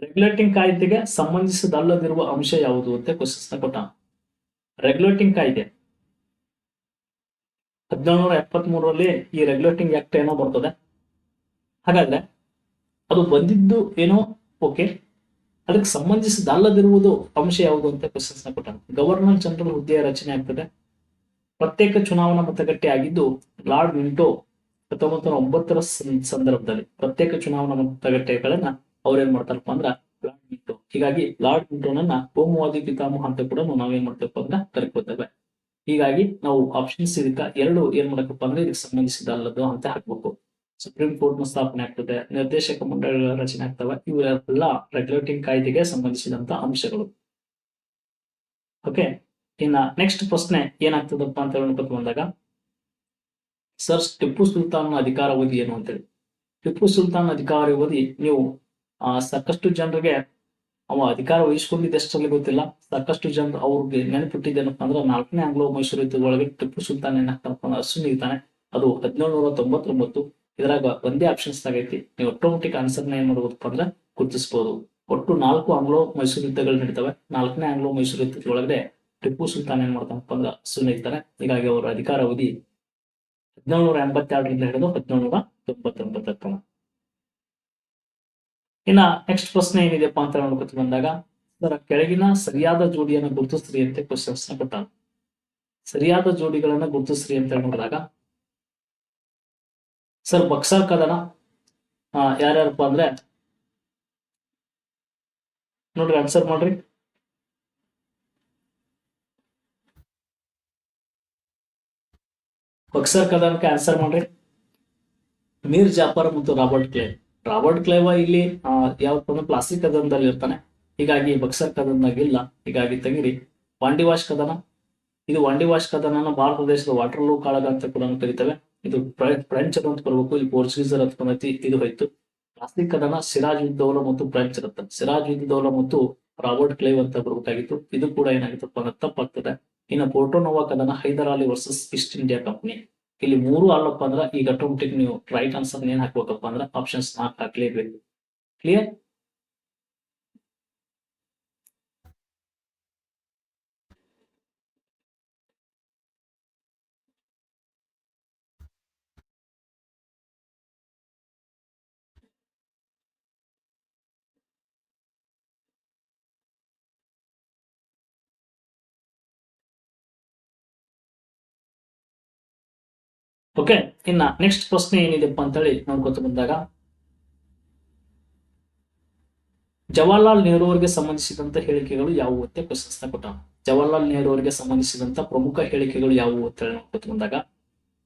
ರೆಗ್ಯುಲೇಟಿಂಗ್ ಕಾಯ್ದೆಗೆ ಸಂಬಂಧಿಸಿದಲ್ಲದಿರುವ ಅಂಶ ಯಾವುದು ಅಂತ ಕ್ವಶನ್ಸ್ ಕೊಟ್ಟ. ರೆಗ್ಯುಲೇಟಿಂಗ್ ಕಾಯ್ದೆ. ಹದಿನೇಳುನೂರ ಎಪ್ಪತ್ತ್ ಮೂರರಲ್ಲಿ ಈ ರೆಗ್ಯುಲೇಟಿಂಗ್ ಆಕ್ಟ್ ಏನೋ ಬರ್ತದೆ. ಹಾಗಾದ್ರೆ ಅದು ಬಂದಿದ್ದು ಏನೋ, ಓಕೆ, ಅದಕ್ಕೆ ಸಂಬಂಧಿಸಿದಲ್ಲದಿರುವುದು ಅಂಶ ಯಾವುದು ಅಂತ ಕ್ವಶನ್ಸ್ನ ಕೊಟ್ಟ ಗವರ್ನರ್ ಜನರಲ್ ಹುದ್ದೆಯ ರಚನೆ ಆಗ್ತದೆ. ಪ್ರತ್ಯೇಕ ಚುನಾವಣಾ ಮತಗಟ್ಟೆ ಆಗಿದ್ದು ಲಾರ್ಡ್ ಮಿಂಟೋ ಹತ್ತೊಂಬತ್ತು ನೂರ ಒಂಬತ್ತರ ಸಂದರ್ಭದಲ್ಲಿ ಪ್ರತ್ಯೇಕ ಚುನಾವಣಾ ಮತಗಟ್ಟೆಗಳನ್ನ ಅವ್ರೇನ್ ಮಾಡ್ತಾರಪ್ಪ ಅಂದ್ರ ಲಾರ್ಡ್ ಮಿಂಟೋ ಹೀಗಾಗಿ ಲಾರ್ಡ್ ಮಿಂಟೋನನ್ನ ಕೋಮುವಾದಿ ಪಿತಾಮಹ ಅಂತ ಕೂಡ ನಾವೇನ್ ಮಾಡ್ತೇವಪ್ಪ ಅಂದ್ರೆ ಕರ್ಕೋತೇವೆ ಹೀಗಾಗಿ ನಾವು ಆಪ್ಷನ್ಸ್ ಇದಕ್ಕ ಎರಡು ಏನ್ ಮಾಡಬೇಕಪ್ಪ ಅಂದ್ರೆ ಇದಕ್ಕೆ ಸಂಬಂಧಿಸಿದಲ್ಲದು ಅಂತ ಹಾಕ್ಬೇಕು. ಸುಪ್ರೀಂ ಕೋರ್ಟ್ನ ಸ್ಥಾಪನೆ ಆಗ್ತದೆ, ನಿರ್ದೇಶಕ ಮಂಡಳಿಗಳ ರಚನೆ ಆಗ್ತವೆ, ಇವೆಲ್ಲ ರೆಗ್ಯುಲೇಟಿಂಗ್ ಕಾಯ್ದೆಗೆ ಸಂಬಂಧಿಸಿದಂತ ಅಂಶಗಳು. ಓಕೆ ಇನ್ನ ನೆಕ್ಸ್ಟ್ ಪ್ರಶ್ನೆ ಏನಾಗ್ತದಪ್ಪ ಅಂತ ಹೇಳಿ ಬಂದಾಗ. ಸರ್ ಟಿಪ್ಪು ಸುಲ್ತಾನ್ ಅಧಿಕಾರಾವಧಿ ಏನು ಅಂತೇಳಿ. ಟಿಪ್ಪು ಸುಲ್ತಾನ್ ಅಧಿಕಾರಾವಧಿ ನೀವು ಆ, ಸಾಕಷ್ಟು ಜನರಿಗೆ ಅವ ಅಧಿಕಾರ ವಹಿಸ್ಕೊಂಡಿದ್ದಷ್ಟರಲ್ಲಿ ಗೊತ್ತಿಲ್ಲ. ಸಾಕಷ್ಟು ಜನರು ಅವ್ರಿಗೆ ನೆನಪಿಟ್ಟಿದ್ದೇನಪ್ಪ ಅಂದ್ರೆ ನಾಲ್ಕನೇ ಆಂಗ್ಲೋ ಮೈಸೂರು ಯುದ್ಧದ ಒಳಗೆ ಟಿಪ್ಪು ಸುಲ್ತಾನ್ ಅಶ್ವಿನಿ ಇರ್ತಾನೆ. ಅದು ಹದಿನೇಳು ನೂರ ತೊಂಬತ್ತೊಂಬತ್ತು ಇದ್ರಾಗ ಒಂದೇ ಆಪ್ಷನ್ಸ್ ಆಗೈತಿ. ನೀವು ಆಟೋಮೆಟಿಕ್ ಆನ್ಸರ್ನ ಏನ್ ಮಾಡ್ಬೋದಪ್ಪ ಅಂದ್ರೆ ಗುರುತಿಸಬಹುದು ಒಟ್ಟು ನಾಲ್ಕು ಆಂಗ್ಲೋ ಮೈಸೂರು ಯುದ್ಧಗಳು ನಡೀತವೆ. ನಾಲ್ಕನೇ ಆಂಗ್ಲೋ ಮೈಸೂರು ಯುದ್ಧದ ಒಳಗಡೆ ಟಿಪ್ಪು ಸುಲ್ತಾನ್ ಏನ್ ಮಾಡ್ತಾನಪ್ಪ ಅಂದ್ರೆ ಅಶ್ವಿನಿ ಇರ್ತಾನೆ. ಹೀಗಾಗಿ ಅವರ ಅಧಿಕಾರ ಅವಧಿ ಹದಿನೇಳು ನೂರ ಎಂಬತ್ತೆರಡರಿಂದ ಹಿಡಿದು ಹದಿನೇಳು ನೂರ ತೊಂಬತ್ತೊಂಬತ್ತರ ತನಕ ಇನ್ನ ನೆಕ್ಸ್ಟ್ ಪ್ರಶ್ನೆ ಏನಿದೆಪ್ಪ ಅಂತ ನೋಡ್ಕೊತ ಬಂದಾಗ ಅದರ ಕೆಳಗಿನ ಸರಿಯಾದ ಜೋಡಿಯನ್ನು ಗುರುತಿಸ್ರಿ ಅಂತ ಕ್ವಶನ್ಸ್ನ ಕೊಟ್ಟಾನ. ಸರಿಯಾದ ಜೋಡಿಗಳನ್ನ ಗುರುತಿಸ್ರಿ ಅಂತ ನೋಡಿದಾಗ, ಸರ್ ಬಕ್ಸರ್ ಕದನ ಯಾರ್ಯಾರಪ್ಪ ಅಂದ್ರೆ, ನೋಡ್ರಿ ಆನ್ಸರ್ ಮಾಡ್ರಿ. ಬಕ್ಸರ್ ಕದನಕ್ಕೆ ಆನ್ಸರ್ ಮಾಡ್ರಿ. ಮೀರ್ ಜಾಫರ್ ಮತ್ತು ರಾಬರ್ಟ್ ಕ್ಲೇವ್ ರಾಬರ್ಟ್ ಕ್ಲೇವ ಇಲ್ಲಿ ಯಾವ ಯಾವತ್ತೂ ಅಂದ್ರೆ ಪ್ಲಾಸ್ಟಿಕ್ ಕದನದಲ್ಲಿ ಇರ್ತಾನೆ. ಹೀಗಾಗಿ ಬಕ್ಸರ್ ಕದನದಾಗಿಲ್ಲ. ಹೀಗಾಗಿ ತೆಗಿರಿ. ವಾಂಡಿವಾಶ್ ಕದನ? ಇದು ವಾಂಡಿವಾಶ್ ಕದನನ ಭಾರತ ದೇಶದ ವಾಟರ್ಲೂ ಕಾಳಗ ಅಂತ ಕೂಡ ಕರಿತೇವೆ ಇದು ಫ್ರೆ- ಫ್ರೆಂಚ್ ಅಂತ ಬರ್ಬೇಕು. ಇಲ್ಲಿ ಪೋರ್ಚುಗೀಸರ್ ಅಂತ ಬಂದೈತಿ ಇದು ಹೋಯ್ತು. ಪ್ಲಾಸ್ಟಿಕ್ ಕದನ ಸಿರಾಜ್ ಉದ್ದೌಲ ಮತ್ತು ಫ್ರೆಂಚ್ ಇರುತ್ತೆ. ಸಿರಾಜ್ ಉದ್ದೌಲ ಮತ್ತು ರಾಬರ್ಟ್ ಕ್ಲೇವ್ ಅಂತ ಬರ್ಬೇಕಾಗಿತ್ತು. ಇದು ಕೂಡ ಏನಾಗಿತ್ತಪ್ಪ ಅಂದ್ರೆ ತಪ್ಪಾಗ್ತದೆ. ಇನ್ನು ಪೋರ್ಟೋನೋವಾ ಕದನ Hyder Ali versus East India company ಇಲ್ಲಿ ಮೂರು ಅಲ್ಲಪ್ಪ ಅಂದ್ರೆ ಈಗ ಆಟೋಮೆಟಿಕ್ ನೀವು ರೈಟ್ ಆನ್ಸರ್ ಏನ್ ಹಾಕ್ಬೇಕಪ್ಪ ಅಂದ್ರೆ ಆಪ್ಷನ್ಸ್ ನಾಲ್ಕು ಹಾಕ್ಲೇಬೇಕು. ಕ್ಲಿಯರ್ ಓಕೆ ಇನ್ನ ನೆಕ್ಸ್ಟ್ ಪ್ರಶ್ನೆ ಏನಿದೆಪ್ಪ ಅಂತೇಳಿ ನೋಡ್ಕೊತ ಬಂದಾಗ. ಜವಾಹರ್ಲಾಲ್ ನೆಹರು ಅವರಿಗೆ ಸಂಬಂಧಿಸಿದಂತ ಹೇಳಿಕೆಗಳು ಯಾವುವು ಅಂತ ಕ್ವಶನ್ಸ್ನ ಕೊಟ್ಟ ಜವಾಹರ್ಲಾಲ್ ನೆಹರು ಅವರಿಗೆ ಸಂಬಂಧಿಸಿದಂತ ಪ್ರಮುಖ ಹೇಳಿಕೆಗಳು ಯಾವುವು ಅಂತ ಹೇಳಿ ನೋಡ್ಕೊತ ಬಂದಾಗ.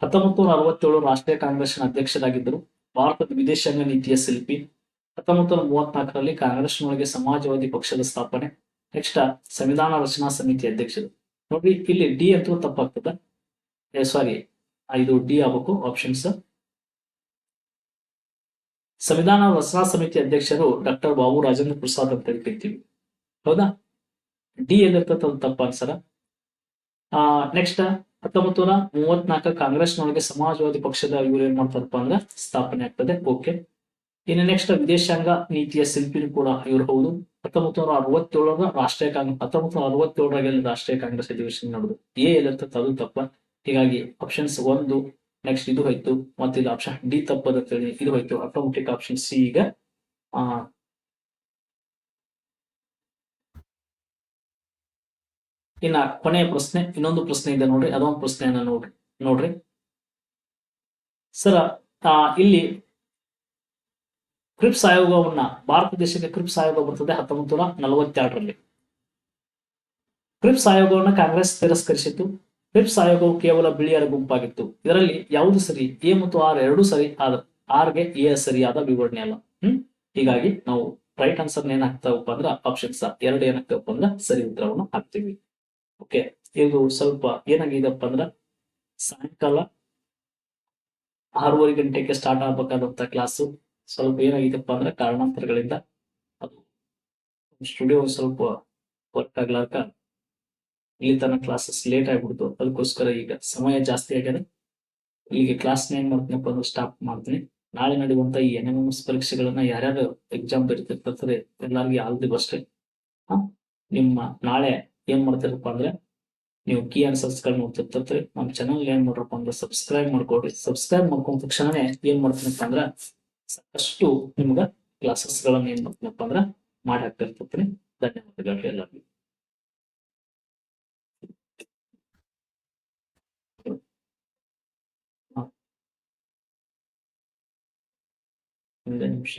ಹತ್ತೊಂಬತ್ತು ನೂರ ಅರವತ್ತೇಳು ರಾಷ್ಟ್ರೀಯ ಕಾಂಗ್ರೆಸ್ನ ಅಧ್ಯಕ್ಷರಾಗಿದ್ದರು. ಭಾರತದ ವಿದೇಶಾಂಗ ನೀತಿಯ ಶಿಲ್ಪಿ. ಹತ್ತೊಂಬತ್ತು ನೂರ ಮೂವತ್ನಾಲ್ಕರಲ್ಲಿ ಕಾಂಗ್ರೆಸ್ನೊಳಗೆ ಸಮಾಜವಾದಿ ಪಕ್ಷದ ಸ್ಥಾಪನೆ. ನೆಕ್ಸ್ಟ್ ಸಂವಿಧಾನ ರಚನಾ ಸಮಿತಿ ಅಧ್ಯಕ್ಷರು. ನೋಡಿ, ಇಲ್ಲಿ ಡಿ ಅಂತೂ ತಪ್ಪಾಗ್ತದ. ಸಾರಿ ಇದು ಡಿ ಆಗಬೇಕು ಆಪ್ಷನ್ಸ್ ಸಂವಿಧಾನ ರಚನಾ ಸಮಿತಿ ಅಧ್ಯಕ್ಷರು ಡಾಕ್ಟರ್ ಬಾಬು ರಾಜೇಂದ್ರ ಪ್ರಸಾದ್ ಅಂತ ಕರಿತೀವಿ ಹೌದಾ? ಡಿ ಎಲ್ಲಿರ್ತದ ಒಂದು ತಪ್ಪ ಅನ್ಸರ ನೆಕ್ಸ್ಟ್ ಹತ್ತೊಂಬತ್ತು ನೂರ ಮೂವತ್ನಾಲ್ಕ ಕಾಂಗ್ರೆಸ್ನೊಳಗೆ ಸಮಾಜವಾದಿ ಪಕ್ಷದ ಇವರು ಏನ್ ಮಾಡ್ತಾರಪ್ಪ ಅಂದ್ರೆ ಸ್ಥಾಪನೆ ಆಗ್ತದೆ. ಓಕೆ. ಇನ್ನು ನೆಕ್ಸ್ಟ್ ವಿದೇಶಾಂಗ ನೀತಿಯ ಶಿಲ್ಪಿನೂ ಕೂಡ ಇವರು ಹೌದು. ಹತ್ತೊಂಬತ್ತು ನೂರ ಅರವತ್ತೇಳರ ರಾಷ್ಟ್ರೀಯ ಕಾಂಗ್ರೆಸ್ ಹತ್ತೊಂಬತ್ತು ನೂರ ಅರವತ್ತೇಳರಾಗ ರಾಷ್ಟ್ರೀಯ ಕಾಂಗ್ರೆಸ್ ಅಧಿವೇಶನ ನಡೆದು, ಎ ಎಲ್ಲಿರ್ತದೆ ಅದು ತಪ್ಪ. ಹೀಗಾಗಿ ಆಪ್ಷನ್ಸ್ ಒಂದು ನೆಕ್ಸ್ಟ್ ಇದು ಹೋಯ್ತು, ಮತ್ತೆ ಇಲ್ಲಿ ಆಪ್ಷನ್ ಡಿ ತಪ್ಪದ ಇದು ಹೋಯ್ತು. ಆಟೋಮೆಟಿಕ್ ಆಪ್ಷನ್ ಸಿ ಈಗ ಇನ್ನ ಕೊನೆಯ ಪ್ರಶ್ನೆ, ಇನ್ನೊಂದು ಪ್ರಶ್ನೆ ಇದೆ ನೋಡ್ರಿ, ಅದೊಂದು ಪ್ರಶ್ನೆಯನ್ನ ನೋಡ್ರಿ ನೋಡ್ರಿ. ಸರ ಇಲ್ಲಿ ಕ್ರಿಪ್ಸ್ ಆಯೋಗವನ್ನ, ಭಾರತ ದೇಶಕ್ಕೆ ಕ್ರಿಪ್ಸ್ ಆಯೋಗ ಬರ್ತದೆ ಹತ್ತೊಂಬತ್ತು ನೂರ ನಲವತ್ತೆರಡರಲ್ಲಿ. ಕ್ರಿಪ್ಸ್ ಆಯೋಗವನ್ನು ಕಾಂಗ್ರೆಸ್ ತಿರಸ್ಕರಿಸಿತು ಕ್ರಿಪ್ಸ್ ಆಯೋಗವು ಕೇವಲ ಬಿಳಿಯರ ಗುಂಪಾಗಿತ್ತು. ಇದರಲ್ಲಿ ಯಾವುದು ಸರಿ? ಎ ಮತ್ತು ಆರ್ ಎರಡೂ ಸರಿ ಆದ ಆರ್ಗೆ ಎ ಸರಿಯಾದ ವಿವರಣೆ ಅಲ್ಲ. ಹ್ಮ್? ಹೀಗಾಗಿ ನಾವು ರೈಟ್ ಆನ್ಸರ್ ಏನ್ ಹಾಕ್ತಾವಪ್ಪ ಆಪ್ಷನ್ ಆಪ್ಷನ್ಸ್ ಎರಡು ಏನಾಗ್ತಾವಪ್ಪ ಅಂದ್ರೆ ಸರಿ ಉತ್ತರವನ್ನು ಹಾಕ್ತೀವಿ. ಓಕೆ ಇದು ಸ್ವಲ್ಪ ಏನಾಗಿದೆಪ್ಪ ಅಂದ್ರ ಸಾಯಂಕಾಲ ಆರೂವರೆ ಗಂಟೆಗೆ ಸ್ಟಾರ್ಟ್ ಆಗ್ಬೇಕಾದಂತ ಕ್ಲಾಸು ಸ್ವಲ್ಪ ಏನಾಗಿದೆಪ್ಪ ಅಂದ್ರೆ ಕಾರಣಾಂತರಗಳಿಂದ ಸ್ಟುಡಿಯೋ ಸ್ವಲ್ಪ ವರ್ಕ್ ಆಗ್ಲಾರ್ಕ ಇಲ್ಲಿ ತನ್ನ ಕ್ಲಾಸಸ್ ಲೇಟ್ ಆಗ್ಬಿಡ್ತು. ಅದಕ್ಕೋಸ್ಕರ ಈಗ ಸಮಯ ಜಾಸ್ತಿ ಆಗ್ಯದ. ಇಲ್ಲಿಗೆ ಕ್ಲಾಸ್ ಏನ್ ಮಾಡ್ತೀನಪ್ಪ ಅಂದ್ರೆ ಸ್ಟಾಪ್ ಮಾಡ್ತೀನಿ. ನಾಳೆ ನಡೆಯುವಂತ ಈ ಎನ್ ಎಂ ಎಸ್ ಪರೀಕ್ಷೆಗಳನ್ನ ಯಾರ್ಯಾರು ಎಕ್ಸಾಮ್ ಬರೀತಿರ್ತಾರೆ ಎಲ್ಲರಿಗೂ ಆಲ್ ದಿ ಬೆಸ್ಟ್ ನಿಮ್ಮ ನಾಳೆ ಏನ್ ಮಾಡ್ತಿರಪ್ಪ ಅಂದ್ರೆ ನೀವು ಕೀ ಆನ್ಸರ್ಸ್ ಗಳನ್ನ ಓದ್ತಿರ್ತಾರೆ ನಮ್ಮ ಚಾನಲ್ ಏನ್ ಮಾಡ್ರಪ್ಪ ಅಂದ್ರೆ ಸಬ್ಸ್ಕ್ರೈಬ್ ಮಾಡ್ಕೊಡ್ರಿ. ಸಬ್ಸ್ಕ್ರೈಬ್ ಮಾಡ್ಕೊಂಡ ತಕ್ಷಣನೇ ಏನ್ ಮಾಡ್ತೀನಪ್ಪ ಅಂದ್ರೆ ಸಾಕಷ್ಟು ನಿಮ್ಗ ಕ್ಲಾಸಸ್ ಗಳನ್ನ ಏನ್ ಮಾಡ್ತೀನಪ್ಪ ಅಂದ್ರೆ ಮಾಡಿ ಹಾಕ್ತಿರ್ತೀನಿ. ಧನ್ಯವಾದಗಳು ಎಲ್ಲರಿಗೂ. ಒಂದು ನಿಮಿಷ